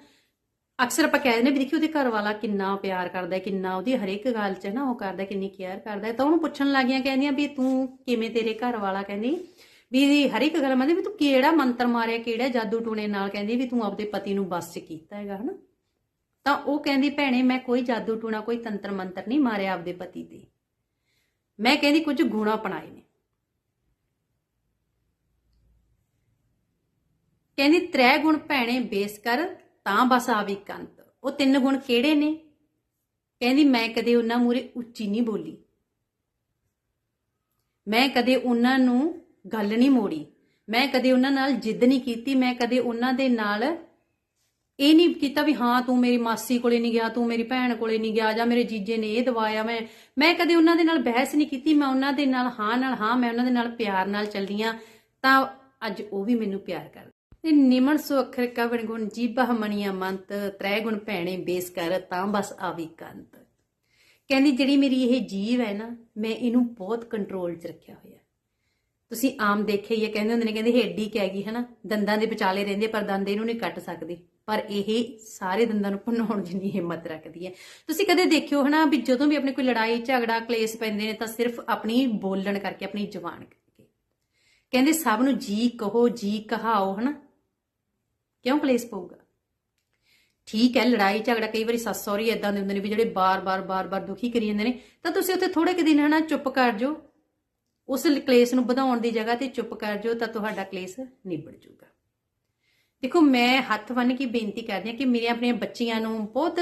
ਅਕਸਰ ਆਪਾਂ ਕਹਿ ਦਿੰਦੇ ਵੀ ਦੇਖੀ ਉਹਦੇ ਘਰ ਵਾਲਾ ਕਿੰਨਾ ਪਿਆਰ ਕਰਦਾ ਹੈ, ਕਿੰਨਾ ਉਹਦੀ ਹਰੇਕ ਗੱਲ 'ਚ ਨਾ ਉਹ ਕਰਦਾ ਕਿੰਨੀ ਕੇਅਰ ਕਰਦਾ ਤਾਂ ਉਹਨੂੰ ਪੁੱਛਣ ਲੱਗੀਆਂ, ਕਹਿੰਦੀਆਂ ਵੀ ਤੂੰ ਕਿਵੇਂ ਤੇਰੇ ਘਰ ਵਾਲਾ ਕਹਿੰਦੀ ਵੀ ਹਰ ਇੱਕ ਗੱਲ ਮੰਨਦੀ ਵੀ ਤੂੰ ਕਿਹੜਾ ਮੰਤਰ ਮਾਰਿਆ, ਕਿਹੜਾ ਜਾਦੂ ਟੂਣੇ ਨਾਲ, ਕਹਿੰਦੀ ਵੀ ਤੂੰ ਆਪਦੇ ਪਤੀ ਨੂੰ ਬਸ 'ਚ ਕੀਤਾ ਹੈਗਾ, ਹਨਾ? ਤਾਂ ਉਹ ਕਹਿੰਦੀ, ਭੈਣੇ, ਮੈਂ ਕੋਈ ਜਾਦੂ ਟੂਣਾ, ਕੋਈ ਤੰਤਰ ਮੰਤਰ ਨਹੀਂ ਮਾਰਿਆ ਆਪਦੇ ਪਤੀ ਤੇ। ਮੈਂ ਕਹਿੰਦੀ ਕੁਝ ਗੁਣਾ ਅਪਣਾਏ ਨੇ। ਕਹਿੰਦੀ, ਤ੍ਰੈ ਗੁਣ ਭੈਣੇ ਬੇਸ ਕਰ, ਤਾਂ ਬਸ ਆਵੀ ਕੰਤ। ਉਹ ਤਿੰਨ ਗੁਣ ਕਿਹੜੇ ਨੇ? ਕਹਿੰਦੀ, ਮੈਂ ਕਦੇ ਉਹਨਾਂ ਮੂਰੇ ਉੱਚੀ ਨਹੀਂ ਬੋਲੀ। ਮੈਂ ਕਦੇ ਉਹਨਾਂ ਨੂੰ ਗੱਲ ਨਹੀਂ ਮੋੜੀ। ਮੈਂ ਕਦੇ ਉਹਨਾਂ ਨਾਲ ਜਿੱਦ ਨਹੀਂ ਕੀਤੀ। ਮੈਂ ਕਦੇ ਉਹਨਾਂ ਦੇ ਨਾਲ ਇਹ ਨਹੀਂ ਕੀਤਾ ਵੀ, ਹਾਂ, ਤੂੰ ਮੇਰੀ ਮਾਸੀ ਕੋਲੇ ਨਹੀਂ ਗਿਆ, ਤੂੰ ਮੇਰੀ ਭੈਣ ਕੋਲੇ ਨਹੀਂ ਗਿਆ ਜਾਂ ਮੇਰੇ ਜੀਜੇ ਨੇ ਇਹ ਦਵਾਇਆ ਮੈਂ। ਮੈਂ ਕਦੇ ਉਹਨਾਂ ਦੇ ਨਾਲ ਬਹਿਸ ਨਹੀਂ ਕੀਤੀ। ਮੈਂ ਉਹਨਾਂ ਦੇ ਨਾਲ ਹਾਂ ਨਾਲ ਹਾਂ, ਮੈਂ ਉਹਨਾਂ ਦੇ ਨਾਲ ਪਿਆਰ ਨਾਲ ਚੱਲਦੀ ਚੱਲਦੀਆਂ ਤਾਂ ਅੱਜ ਉਹ ਵੀ ਮੈਨੂੰ ਪਿਆਰ ਕਰਦਾ। ਨਿਮਨ ਸੋ ਅੱਖਰ ਕਵਣ ਗੁਣ ਜੀਬਹ ਮਣੀਆਂ ਮੰਤ, ਤ੍ਰੈ ਗੁਣ ਭੈਣੇ ਬੇਸ ਕਰ, ਤਾਂ ਬਸ ਆਵੀ ਕੰਤ। ਕਹਿੰਦੀ, ਜਿਹੜੀ ਮੇਰੀ ਇਹ ਜੀਵ ਹੈ ਨਾ, ਮੈਂ ਇਹਨੂੰ ਬਹੁਤ ਕੰਟਰੋਲ 'ਚ ਰੱਖਿਆ ਹੋਇਆ। ਤੁਸੀਂ ਆਮ ਦੇਖਿਆ ਹੀ ਹੈ, ਕਹਿੰਦੇ ਹੁੰਦੇ ਨੇ, ਕਹਿੰਦੇ ਹੇਡੀ ਕਹਿ ਗਈ ਹਨਾ? ਦੰਦਾਂ ਦੇ ਵਿਚਾਲੇ ਰਹਿੰਦੇ, ਪਰ ਦੰਦ ਇਹਨੂੰ ਨਹੀਂ ਕੱਟ ਸਕਦੇ। ਪਰ ਇਹ ਸਾਰੇ ਦੰਦਾਂ ਨੂੰ ਭੰਨਾਉਣ ਜਿੰਨੀ ਹਿੰਮਤ ਰੱਖਦੀ ਹੈ। ਤੁਸੀਂ ਕਦੇ ਦੇਖਿਓ ਹਨਾ, ਵੀ ਜਦੋਂ ਵੀ ਆਪਣੇ ਕੋਈ ਲੜਾਈ, ਝਗੜਾ, ਕਲੇਸ਼ ਪੈਂਦੇ ਨੇ, ਤਾਂ ਸਿਰਫ ਆਪਣੀ ਬੋਲਣ ਕਰਕੇ, ਆਪਣੀ ਜ਼ੁਬਾਨ ਕਰਕੇ। ਕਹਿੰਦੇ, ਸਭ ਨੂੰ ਜੀ ਕਹੋ, ਜੀ ਕਹਾਓ, ਹਨਾ? ਕਿਉਂ ਕਲੇਸ਼ ਪਊਗਾ? ਠੀਕ ਹੈ, ਲੜਾਈ, ਝਗੜਾ ਕਈ ਵਾਰੀ ਸੱਸ ਸਹੁਰੇ ਇਦਾਂ ਦੇ ਹੁੰਦੇ ਨੇ ਵੀ ਜਿਹੜੇ ਬਾਰ-ਬਾਰ ਬਾਰ-ਬਾਰ ਦੁਖੀ ਕਰੀ ਜਾਂਦੇ ਨੇ, ਤਾਂ ਤੁਸੀਂ ਉੱਥੇ ਥੋੜੇ ਕੁ ਦਿਨ ਹਨਾ ਚੁੱਪ ਕਰ ਜਾਓ। ਉਸ ਕਲੇਸ਼ ਨੂੰ ਵਧਾਉਣ ਦੀ ਜਗ੍ਹਾ ਤੇ ਚੁੱਪ ਕਰ ਜਾਓ ਤਾਂ ਤੁਹਾਡਾ ਕਲੇਸ਼ ਨਿਬੜ ਜਾਊਗਾ। ਦੇਖੋ, ਮੈਂ ਹੱਥ ਬੰਨ ਕੇ ਬੇਨਤੀ ਕਰਦੀ ਹਾਂ ਕਿ ਮੇਰੀਆਂ ਆਪਣੀਆਂ ਬੱਚੀਆਂ ਨੂੰ ਬਹੁਤ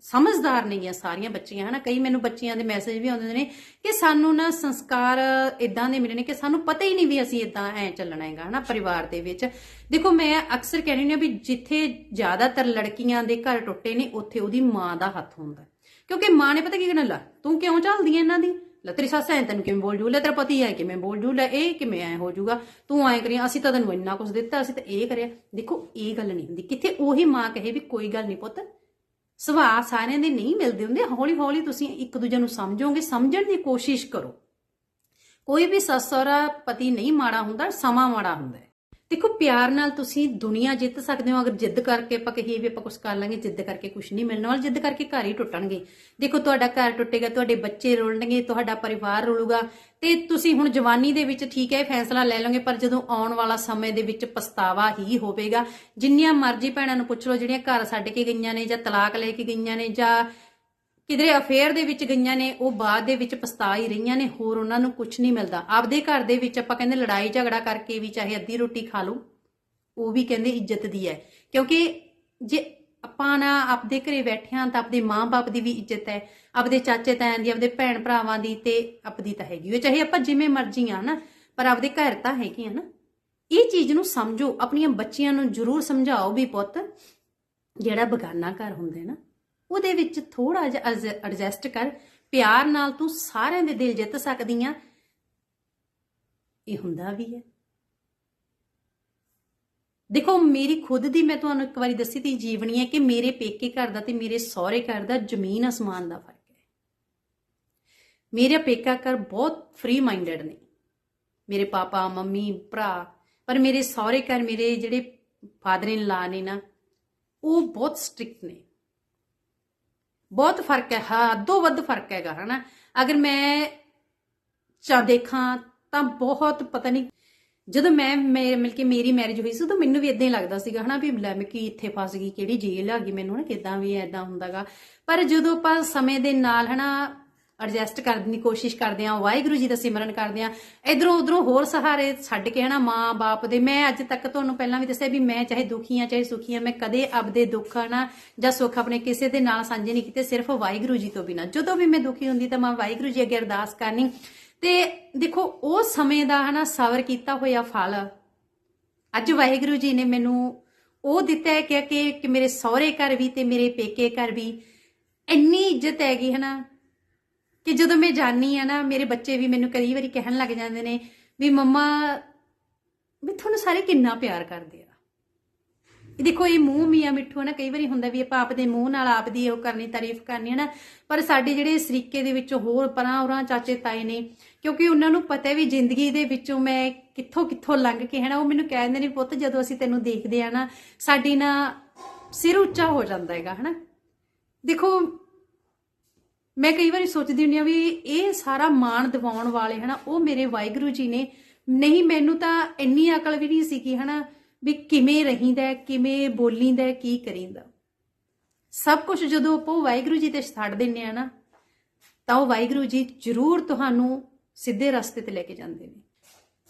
ਸਮਝਦਾਰ ਨਹੀਂ ਆ ਸਾਰੀਆਂ ਬੱਚੀਆਂ, ਹਨਾ? ਕਈ ਮੈਨੂੰ ਬੱਚੀਆਂ ਦੇ ਮੈਸੇਜ ਵੀ ਆਉਂਦੇ ਨੇ ਕਿ ਸਾਨੂੰ ਨਾ ਸੰਸਕਾਰ ਇਦਾਂ ਦੇ ਮਿਲੇ ਨੇ ਕਿ ਸਾਨੂੰ ਪਤਾ ਹੀ ਨਹੀਂ ਵੀ ਅਸੀਂ ਇਦਾਂ ਐ ਚੱਲਣਾ ਹੈਗਾ, ਹਨਾ, ਪਰਿਵਾਰ ਦੇ ਵਿੱਚ। ਦੇਖੋ, ਮੈਂ ਅਕਸਰ ਕਹਿੰਦੀ ਹਾਂ ਵੀ ਜਿੱਥੇ ਜ਼ਿਆਦਾਤਰ ਲੜਕੀਆਂ ਦੇ ਘਰ ਟੁੱਟੇ ਨੇ, ਉੱਥੇ ਉਹਦੀ ਮਾਂ ਦਾ ਹੱਥ ਹੁੰਦਾ। ਕਿਉਂਕਿ ਮਾਂ ਨੇ ਪਤਾ ਕੀ ਕਹਿਣਾ ਲਾ, ਤੂੰ ਕਿਉਂ ਚੱਲਦੀ ਐ ਇਹਨਾਂ ਦੀ? ਲੈ, ਤੇਰੀ ਸੱਸ ਐ ਤੈਨੂੰ ਕਿਵੇਂ ਬੋਲ ਜੂ? ਲੈ, ਤੇਰਾ ਪਤੀ ਐ ਕਿਵੇਂ ਬੋਲ ਜੂ? ਲੈ, ਇਹ ਕਿਵੇਂ ਐ ਹੋ ਜੂਗਾ? ਤੂੰ ਐ ਕਰੀ, ਅਸੀਂ ਤਾਂ ਤੈਨੂੰ ਇੰਨਾ ਕੁਝ ਦਿੱਤਾ, ਅਸੀਂ ਤਾਂ ਇਹ ਕਰਿਆ। ਦੇਖੋ, ਇਹ ਗੱਲ ਨਹੀਂ ਹੁੰਦੀ। ਕਿੱਥੇ ਉਹੀ ਮਾਂ ਕਹੇ ਵੀ ਕੋਈ ਗੱਲ ਨਹੀਂ ਪੁੱਤ ਸੁਭਾਅ ਸਾਰਿਆਂ ਦੇ ਨਹੀਂ ਮਿਲਦੇ ਹੁੰਦੇ। ਹੌਲੀ ਹੌਲੀ ਤੁਸੀਂ ਇੱਕ ਦੂਜੇ ਨੂੰ ਸਮਝੋਗੇ। ਸਮਝਣ ਦੀ ਕੋਸ਼ਿਸ਼ ਕਰੋ। ਕੋਈ ਵੀ ਸੱਸ ਸਹੁਰਾ ਪਤੀ ਨਹੀਂ ਮਾੜਾ ਹੁੰਦਾ, ਸਮਾਂ ਮਾੜਾ ਹੁੰਦਾ ਦੇਖੋ, ਪਿਆਰ ਨਾਲ ਤੁਸੀਂ ਦੁਨੀਆ ਜਿੱਤ ਸਕਦੇ ਹੋ। ਅਗਰ ਜਿੱਦ ਕਰਕੇ ਆਪਾਂ ਕਹੀਏ ਵੀ ਆਪਾਂ ਕੁਝ ਕਰ ਲਾਂਗੇ, ਜਿੱਦ ਕਰਕੇ ਕੁਝ ਨਹੀਂ ਮਿਲਣ ਵਾਲਾ, ਜਿੱਦ ਕਰਕੇ ਘਰ ਹੀ ਟੁੱਟਣਗੇ। ਦੇਖੋ, ਤੁਹਾਡਾ ਘਰ ਟੁੱਟੇਗਾ, ਤੁਹਾਡੇ ਬੱਚੇ ਰੁਲਣਗੇ, ਤੁਹਾਡਾ ਪਰਿਵਾਰ ਰੁਲੂਗਾ। ਤੇ ਤੁਸੀਂ ਹੁਣ ਜਵਾਨੀ ਦੇ ਵਿੱਚ ਠੀਕ ਹੈ, ਇਹ ਫੈਸਲਾ ਲੈ ਲਓਗੇ, ਪਰ ਜਦੋਂ ਆਉਣ ਵਾਲਾ ਸਮੇਂ ਦੇ ਵਿੱਚ ਪਛਤਾਵਾ ਹੀ ਹੋਵੇਗਾ। ਜਿੰਨੀਆਂ ਮਰਜ਼ੀ ਭੈਣਾਂ ਨੂੰ ਪੁੱਛ ਲਓ, ਜਿਹੜੀਆਂ ਘਰ ਛੱਡ ਕੇ ਗਈਆਂ ਨੇ ਜਾਂ ਤਲਾਕ ਲੈ ਕੇ ਗਈਆਂ ਨੇ ਜਾਂ ਕਿਧਰੇ ਅਫੇਅਰ ਦੇ ਵਿੱਚ ਗਈਆਂ ਨੇ, ਉਹ ਬਾਅਦ ਦੇ ਵਿੱਚ ਪਛਤਾ ਹੀ ਰਹੀਆਂ ਨੇ, ਹੋਰ ਉਹਨਾਂ ਨੂੰ ਕੁਝ ਨਹੀਂ ਮਿਲਦਾ। ਆਪਦੇ ਘਰ ਦੇ ਵਿੱਚ ਆਪਾਂ ਕਹਿੰਦੇ ਲੜਾਈ ਝਗੜਾ ਕਰਕੇ ਵੀ ਚਾਹੇ ਅੱਧੀ ਰੋਟੀ ਖਾ ਲਓ ਉਹ ਵੀ ਕਹਿੰਦੇ ਇੱਜ਼ਤ ਦੀ ਹੈ। ਕਿਉਂਕਿ ਜੇ ਆਪਾਂ ਨਾ ਆਪਦੇ ਘਰੇ ਬੈਠੇ ਹਾਂ ਤਾਂ ਆਪਦੇ ਮਾਂ-ਬਾਪ ਦੀ ਵੀ ਇੱਜ਼ਤ ਹੈ, ਆਪਦੇ ਚਾਚੇ ਤਾਇਆਂ ਦੀ, ਆਪਦੇ ਭੈਣ ਭਰਾਵਾਂ ਦੀ ਤੇ ਆਪਦੀ ਤਾਂ ਹੈਗੀ ਉਹ ਚਾਹੇ ਆਪਾਂ ਜਿਵੇਂ ਮਰਜ਼ੀ ਆ ਨਾ, ਪਰ ਆਪਦੇ ਘਰ ਤਾਂ ਹੈਗੇ ਆ ਨਾ। ਇਹ ਚੀਜ਼ ਨੂੰ ਸਮਝੋ, ਆਪਣੀਆਂ ਬੱਚੀਆਂ ਨੂੰ ਜ਼ਰੂਰ ਸਮਝਾਓ ਵੀ ਪੁੱਤ, ਜਿਹੜਾ ਬਗਾਨਾ ਘਰ ਹੁੰਦੇ ਨਾ ਉਹਦੇ ਵਿੱਚ ਥੋੜਾ ਜਿਹਾ ਐਡਜਸਟ ਕਰ, ਪਿਆਰ ਨਾਲ ਤੂੰ ਸਾਰਿਆਂ ਦੇ ਦਿਲ ਜਿੱਤ ਸਕਦੀ ਆ। ਇਹ ਹੁੰਦਾ ਵੀ ਹੈ। ਦੇਖੋ, ਮੇਰੀ ਖੁਦ ਦੀ ਮੈਂ ਤੁਹਾਨੂੰ ਇੱਕ ਵਾਰੀ ਦੱਸੀ ਤੀ ਜੀਵਨੀ ਹੈ ਕਿ ਮੇਰੇ ਪੇਕੇ ਘਰ ਦਾ ਤੇ ਮੇਰੇ ਸਹੁਰੇ ਘਰ ਦਾ ਜ਼ਮੀਨ ਅਸਮਾਨ ਦਾ ਫ਼ਰਕ ਹੈ। ਮੇਰੇ ਪੇਕਾ ਘਰ ਬਹੁਤ ਫ੍ਰੀ ਮਾਈਂਡਡ ਨੇ। ਮੇਰੇ ਪਾਪਾ, ਮੰਮੀ, ਭਰਾ, ਪਰ ਮੇਰੇ ਸਹੁਰੇ ਘਰ ਮੇਰੇ ਜਿਹੜੇ ਫਾਦਰ ਇਨ ਲਾ ਨੇ ਨਾ, ਉਹ ਬਹੁਤ ਸਟ੍ਰਿਕਟ ਨੇ। ਬਹੁਤ ਫ਼ਰਕ ਹੈ। ਹੱਦੋਂ ਵੱਧ ਫ਼ਰਕ ਹੈਗਾ, ਹਨਾ? ਅਗਰ ਮੈਂ ਚਾ ਦੇਖਾਂ, ਤਾਂ ਬਹੁਤ ਪਤਾ ਨਹੀਂ, ਜਦੋਂ ਮੈਂ ਮੇਰੇ ਮਿਲ ਕੇ ਮੇਰੀ ਮੈਰਿਜ ਹੋਈ ਸੀ, ਉਦੋਂ ਮੈਨੂੰ ਵੀ ਇਦਾਂ ਹੀ ਲੱਗਦਾ ਸੀਗਾ, ਹਨਾ, ਵੀ ਲੈ, ਮੈਂ ਕੀ ਇੱਥੇ ਫਸ ਗਈ, ਕਿਹੜੀ ਜੇਲ੍ਹ ਆ ਗਈ, ਮੈਨੂੰ ਨਾ ਕਿਦਾਂ ਵੀ ਐਦਾਂ ਹੁੰਦਾਗਾ। ਪਰ ਜਦੋਂ ਆਪਾਂ ਸਮੇਂ ਦੇ ਨਾਲ, ਹਨਾ ਐਡਜਸਟ ਕਰਨ ਦੀ ਕੋਸ਼ਿਸ਼ ਕਰਦੇ ਆ ਵਾਹਿਗੁਰੂ ਜੀ ਦਾ ਸਿਮਰਨ ਕਰਦੇ ਆ ਇਧਰੋਂ ਉਧਰੋਂ ਹੋਰ ਸਹਾਰੇ ਛੱਡ ਕੇ ਹਨਾ ਮਾਂ ਬਾਪ ਦੇ। ਮੈਂ ਅੱਜ ਤੱਕ ਤੁਹਾਨੂੰ ਪਹਿਲਾਂ ਵੀ ਦੱਸਿਆ ਵੀ ਮੈਂ ਚਾਹੇ ਦੁਖੀ ਆ ਚਾਹੇ ਸੁਖੀ ਆ ਮੈਂ ਕਦੇ ਆਪਦੇ ਦੁੱਖ ਨਾ ਜਾਂ ਸੁੱਖ ਆਪਣੇ ਕਿਸੇ ਦੇ ਨਾਲ ਸਾਂਝੇ ਨਹੀਂ ਕੀਤੇ, ਸਿਰਫ ਵਾਹਿਗੁਰੂ ਜੀ ਤੋਂ ਬਿਨਾ। ਜਦੋਂ ਵੀ ਮੈਂ ਦੁਖੀ ਹੁੰਦੀ ਤਾਂ ਮੈਂ ਵਾਹਿਗੁਰੂ ਜੀ ਅੱਗੇ ਅਰਦਾਸ ਕਰਨੀ। ਤੇ ਦੇਖੋ, ਉਹ ਸਮੇਂ ਦਾ ਹਨਾ ਸਬਰ ਕੀਤਾ ਹੋਇਆ ਫਲ। ਅੱਜ ਵਾਹਿਗੁਰੂ ਜੀ ਨੇ ਮੈਨੂੰ ਉਹ ਦਿੱਤਾ ਹੈ ਕਿ ਕਿ ਕਿ ਮੇਰੇ ਸਹੁਰੇ ਘਰ ਵੀ ਤੇ ਮੇਰੇ ਪੇਕੇ ਘਰ ਵੀ ਇੰਨੀ ਇੱਜ਼ਤ ਹੈਗੀ ਹਨਾ। ਕਿ ਜਦੋਂ ਮੈਂ ਜਾਣੀ ਆ ਨਾ, ਮੇਰੇ ਬੱਚੇ ਵੀ ਮੈਨੂੰ ਕਈ ਵਾਰੀ ਕਹਿਣ ਲੱਗ ਜਾਂਦੇ ਨੇ ਵੀ ਮੰਮਾ, ਵੀ ਤੁਹਾਨੂੰ ਸਾਰੇ ਕਿੰਨਾ ਪਿਆਰ ਕਰਦੇ ਆ। ਇਹ ਦੇਖੋ, ਇਹ ਮੂੰਹ ਮੀਆਂ ਮਿੱਠੂ ਆ ਨਾ, ਕਈ ਵਾਰੀ ਹੁੰਦਾ ਵੀ ਆਪਾਂ ਆਪਦੇ ਮੂੰਹ ਨਾਲ ਆਪ ਦੀ ਉਹ ਕਰਨੀ, ਤਾਰੀਫ ਕਰਨੀ ਹੈ ਨਾ, ਪਰ ਸਾਡੇ ਜਿਹੜੇ ਸਰੀਕੇ ਦੇ ਵਿੱਚ ਹੋਰ ਪਰਾਂ ਉਰਾਂ ਚਾਚੇ ਤਾਏ ਨੇ, ਕਿਉਂਕਿ ਉਹਨਾਂ ਨੂੰ ਪਤਾ ਹੈ ਵੀ ਜ਼ਿੰਦਗੀ ਦੇ ਵਿੱਚੋਂ ਮੈਂ ਕਿੱਥੋਂ ਕਿੱਥੋਂ ਲੰਘ ਕੇ ਹੈ ਨਾ ਉਹ ਮੈਨੂੰ ਕਹਿੰਦੇ ਨੇ, ਪੁੱਤ, ਜਦੋਂ ਅਸੀਂ ਤੈਨੂੰ ਦੇਖਦੇ ਆ ਨਾ, ਸਾਡੀ ਨਾ ਸਿਰ ਉੱਚਾ ਹੋ ਜਾਂਦਾ ਹੈਗਾ ਹੈ ਨਾ ਦੇਖੋ ਮੈਂ ਕਈ ਵਾਰੀ ਸੋਚਦੀ ਹੁੰਦੀ ਆ ਵੀ ਇਹ ਸਾਰਾ ਮਾਣ ਦਿਵਾਉਣ ਵਾਲੇ ਹਨਾ, ਉਹ ਮੇਰੇ ਵਾਹਿਗੁਰੂ ਜੀ ਨੇ। ਨਹੀਂ, ਮੈਨੂੰ ਤਾਂ ਇੰਨੀ ਅਕਲ ਵੀ ਨਹੀਂ ਸੀ ਕਿ ਹਨਾ, ਵੀ ਕਿਵੇਂ ਰਹੀਦਾ ਕਿਵੇਂ ਬੋਲੀਦਾ ਕੀ ਕਰੀਂਦਾ। ਸਭ ਕੁਝ ਜਦੋਂ ਆਪਾਂ ਉਹ ਵਾਹਿਗੁਰੂ ਜੀ ਤੇ ਛੱਡ ਦਿੰਨੇ ਆ ਨਾ, ਤਾਂ ਉਹ ਵਾਹਿਗੁਰੂ ਜੀ ਜ਼ਰੂਰ ਤੁਹਾਨੂੰ ਸਿੱਧੇ ਰਸਤੇ ਤੇ ਲੈ ਕੇ ਜਾਂਦੇ ਨੇ।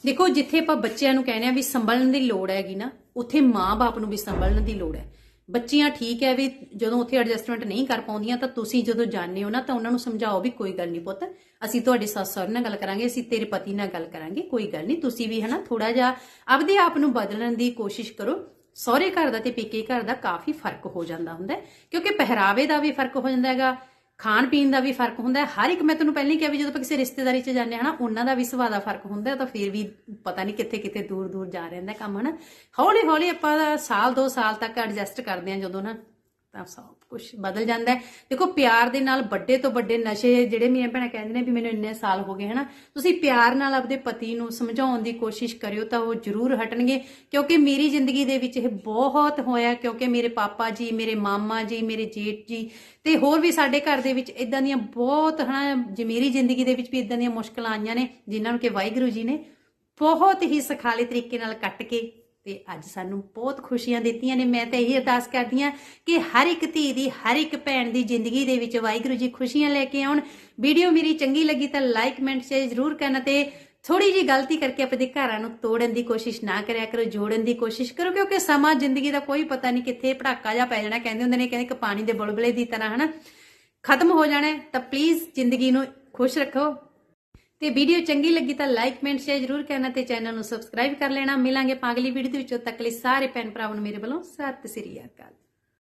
ਦੇਖੋ, ਜਿੱਥੇ ਆਪਾਂ ਬੱਚਿਆਂ ਨੂੰ ਕਹਿੰਦੇ ਆ ਵੀ ਸੰਭਲਣ ਦੀ ਲੋੜ ਹੈਗੀ ਨਾ, ਉੱਥੇ ਮਾਂ-ਬਾਪ ਨੂੰ ਵੀ ਸੰਭਲਣ ਦੀ ਲੋੜ ਹੈ। ਬੱਚੀਆਂ ਠੀਕ ਹੈ ਵੀ ਜਦੋਂ ਉੱਥੇ ਐਡਜਸਟਮੈਂਟ ਨਹੀਂ ਕਰ ਪਾਉਂਦੀਆਂ ਤਾਂ ਤੁਸੀਂ ਜਦੋਂ ਜਾਣਦੇ ਹੋ ਨਾ ਤਾਂ ਉਹਨਾਂ ਨੂੰ ਸਮਝਾਓ ਵੀ ਕੋਈ ਗੱਲ ਨਹੀਂ ਪੁੱਤ, ਅਸੀਂ ਤੁਹਾਡੇ ਸੱਸ ਸਹੁਰੇ ਨਾਲ ਗੱਲ ਕਰਾਂਗੇ, ਅਸੀਂ ਤੇਰੇ ਪਤੀ ਨਾਲ ਗੱਲ ਕਰਾਂਗੇ, ਕੋਈ ਗੱਲ ਨਹੀਂ, ਤੁਸੀਂ ਵੀ ਹਨਾ ਥੋੜਾ ਜਿਹਾ ਆਪਦੇ ਆਪ ਨੂੰ ਬਦਲਣ ਦੀ ਕੋਸ਼ਿਸ਼ ਕਰੋ। ਸਹੁਰੇ ਘਰ ਦਾ ਤੇ ਪੇਕੇ ਘਰ ਦਾ ਕਾਫੀ ਫ਼ਰਕ ਹੋ ਜਾਂਦਾ ਹੁੰਦਾ ਕਿਉਂਕਿ ਪਹਿਰਾਵੇ ਦਾ ਵੀ ਫ਼ਰਕ ਹੋ ਜਾਂਦਾ ਹੈਗਾ। ਖਾਣ ਪੀਣ ਦਾ ਵੀ ਫ਼ਰਕ ਹੁੰਦਾ ਹੈ। ਹਰ ਇੱਕ, ਮੈਂ ਤੁਹਾਨੂੰ ਪਹਿਲਾਂ ਹੀ ਕਿਹਾ ਵੀ ਜਦੋਂ ਆਪਾਂ ਕਿਸੇ ਰਿਸ਼ਤੇਦਾਰੀ 'ਚ ਜਾਂਦੇ ਹਾਂ ਉਹਨਾਂ ਦਾ ਵੀ ਸੁਭਾਅ ਦਾ ਫ਼ਰਕ ਹੁੰਦਾ ਤਾਂ ਫਿਰ ਵੀ ਪਤਾ ਨਹੀਂ ਕਿੱਥੇ ਕਿੱਥੇ ਦੂਰ ਦੂਰ ਜਾ ਰਹਿੰਦਾ ਕੰਮ, ਹਨਾ। ਹੌਲੀ ਹੌਲੀ ਆਪਾਂ ਸਾਲ, ਦੋ ਸਾਲ ਤੱਕ ਐਡਜਸਟ ਕਰਦੇ ਹਾਂ ਜਦੋਂ ਨਾ ਤਾਂ ਸਭ ਕੁਝ ਬਦਲ ਜਾਂਦਾ ਹੈ। ਦੇਖੋ, ਪਿਆਰ ਦੇ ਨਾਲ ਵੱਡੇ ਤੋਂ ਵੱਡੇ ਨਸ਼ੇ ਜਿਹੜੇ ਮੇਰੀਆਂ ਭੈਣਾਂ ਕਹਿੰਦੇ ਨੇ ਵੀ ਮੈਨੂੰ ਇੰਨੇ ਸਾਲ ਹੋ ਗਏ, ਹਨਾ? ਤੁਸੀਂ ਪਿਆਰ ਨਾਲ ਆਪਦੇ ਪਤੀ ਨੂੰ ਸਮਝਾਉਣ ਦੀ ਕੋਸ਼ਿਸ਼ ਕਰਿਓ ਤਾਂ ਉਹ ਜ਼ਰੂਰ ਹਟਣਗੇ, ਕਿਉਂਕਿ ਮੇਰੀ ਜ਼ਿੰਦਗੀ ਦੇ ਵਿੱਚ ਇਹ ਬਹੁਤ ਹੋਇਆ, ਕਿਉਂਕਿ ਮੇਰੇ ਪਾਪਾ ਜੀ, ਮੇਰੇ ਮਾਮਾ ਜੀ, ਮੇਰੇ ਜੇਠ ਜੀ ਤੇ ਹੋਰ ਵੀ ਸਾਡੇ ਘਰ ਦੇ ਵਿੱਚ ਇਦਾਂ ਦੀਆਂ ਬਹੁਤ, ਹਨਾ ਮੇਰੀ ਜ਼ਿੰਦਗੀ ਦੇ ਵਿੱਚ ਵੀ ਇਦਾਂ ਦੀਆਂ ਮੁਸ਼ਕਲਾਂ ਆਈਆਂ ਨੇ, ਜਿਨ੍ਹਾਂ ਨੂੰ ਕਿ ਵਾਹਿਗੁਰੂ ਜੀ ਨੇ ਬਹੁਤ ਹੀ ਸਖਾਲੇ ਤਰੀਕੇ ਨਾਲ ਕੱਟ ਕੇ ਤੇ ਅੱਜ ਸਾਨੂੰ ਬਹੁਤ ਖੁਸ਼ੀਆਂ ਦਿੱਤੀਆਂ ਨੇ। ਮੈਂ ਤਾਂ ਇਹੀ ਅਰਦਾਸ ਕਰਦੀ ਹਾਂ ਕਿ ਹਰ ਇੱਕ ਧੀ ਦੀ, ਹਰ ਇੱਕ ਭੈਣ ਦੀ ਜ਼ਿੰਦਗੀ ਦੇ ਵਿੱਚ ਵਾਹਿਗੁਰੂ ਜੀ ਖੁਸ਼ੀਆਂ ਲੈ ਕੇ ਆਉਣ। ਵੀਡੀਓ ਮੇਰੀ ਚੰਗੀ ਲੱਗੀ ਤਾਂ ਲਾਈਕ ਕਮੈਂਟ ਸ਼ੇਅਰ ਜ਼ਰੂਰ ਕਰਨਾ ਤੇ ਥੋੜੀ ਜੀ ਗਲਤੀ ਕਰਕੇ ਆਪਣੇ ਘਰਾਂ ਨੂੰ ਤੋੜਨ ਦੀ ਕੋਸ਼ਿਸ਼ ਨਾ ਕਰਿਆ ਕਰੋ, ਜੋੜਨ ਦੀ ਕੋਸ਼ਿਸ਼ ਕਰੋ, ਕਿਉਂਕਿ ਸਮਾਂ, ਜ਼ਿੰਦਗੀ ਦਾ ਕੋਈ ਪਤਾ ਨਹੀਂ ਕਿੱਥੇ ਪੜਾਕਾ ਜਾ ਪੈ ਜਾਣਾ। ਕਹਿੰਦੇ ਹੁੰਦੇ ਨੇ ਕਹਿੰਦੇ ਕਿ ਪਾਣੀ ਦੇ ਬੁਲਬੁਲੇ ਦੀ ਤਰ੍ਹਾਂ, ਹਨਾ। ਖਤਮ ਹੋ ਜਾਣਾ ਤਾਂ ਪਲੀਜ਼ ਜ਼ਿੰਦਗੀ ਨੂੰ ਖੁਸ਼ ਰੱਖੋ। ਤੇ ਵੀਡੀਓ ਚੰਗੀ ਲੱਗੀ ਤਾਂ ਲਾਈਕ ਕਮੈਂਟ ਸ਼ੇਅਰ ਜ਼ਰੂਰ ਕਰਨਾ ਤੇ ਚੈਨਲ ਨੂੰ ਸਬਸਕ੍ਰਾਈਬ ਕਰ ਲੈਣਾ। ਮਿਲਾਂਗੇ ਆਪਾਂ ਵੀਡੀਓ ਦੇ ਵਿੱਚ। ਤੱਕ ਲਈ ਸਾਰੇ ਭੈਣ ਭਰਾਵਾਂ ਨੂੰ ਮੇਰੇ ਵੱਲੋਂ ਸਤਿ ਸ੍ਰੀ ਅਕਾਲ।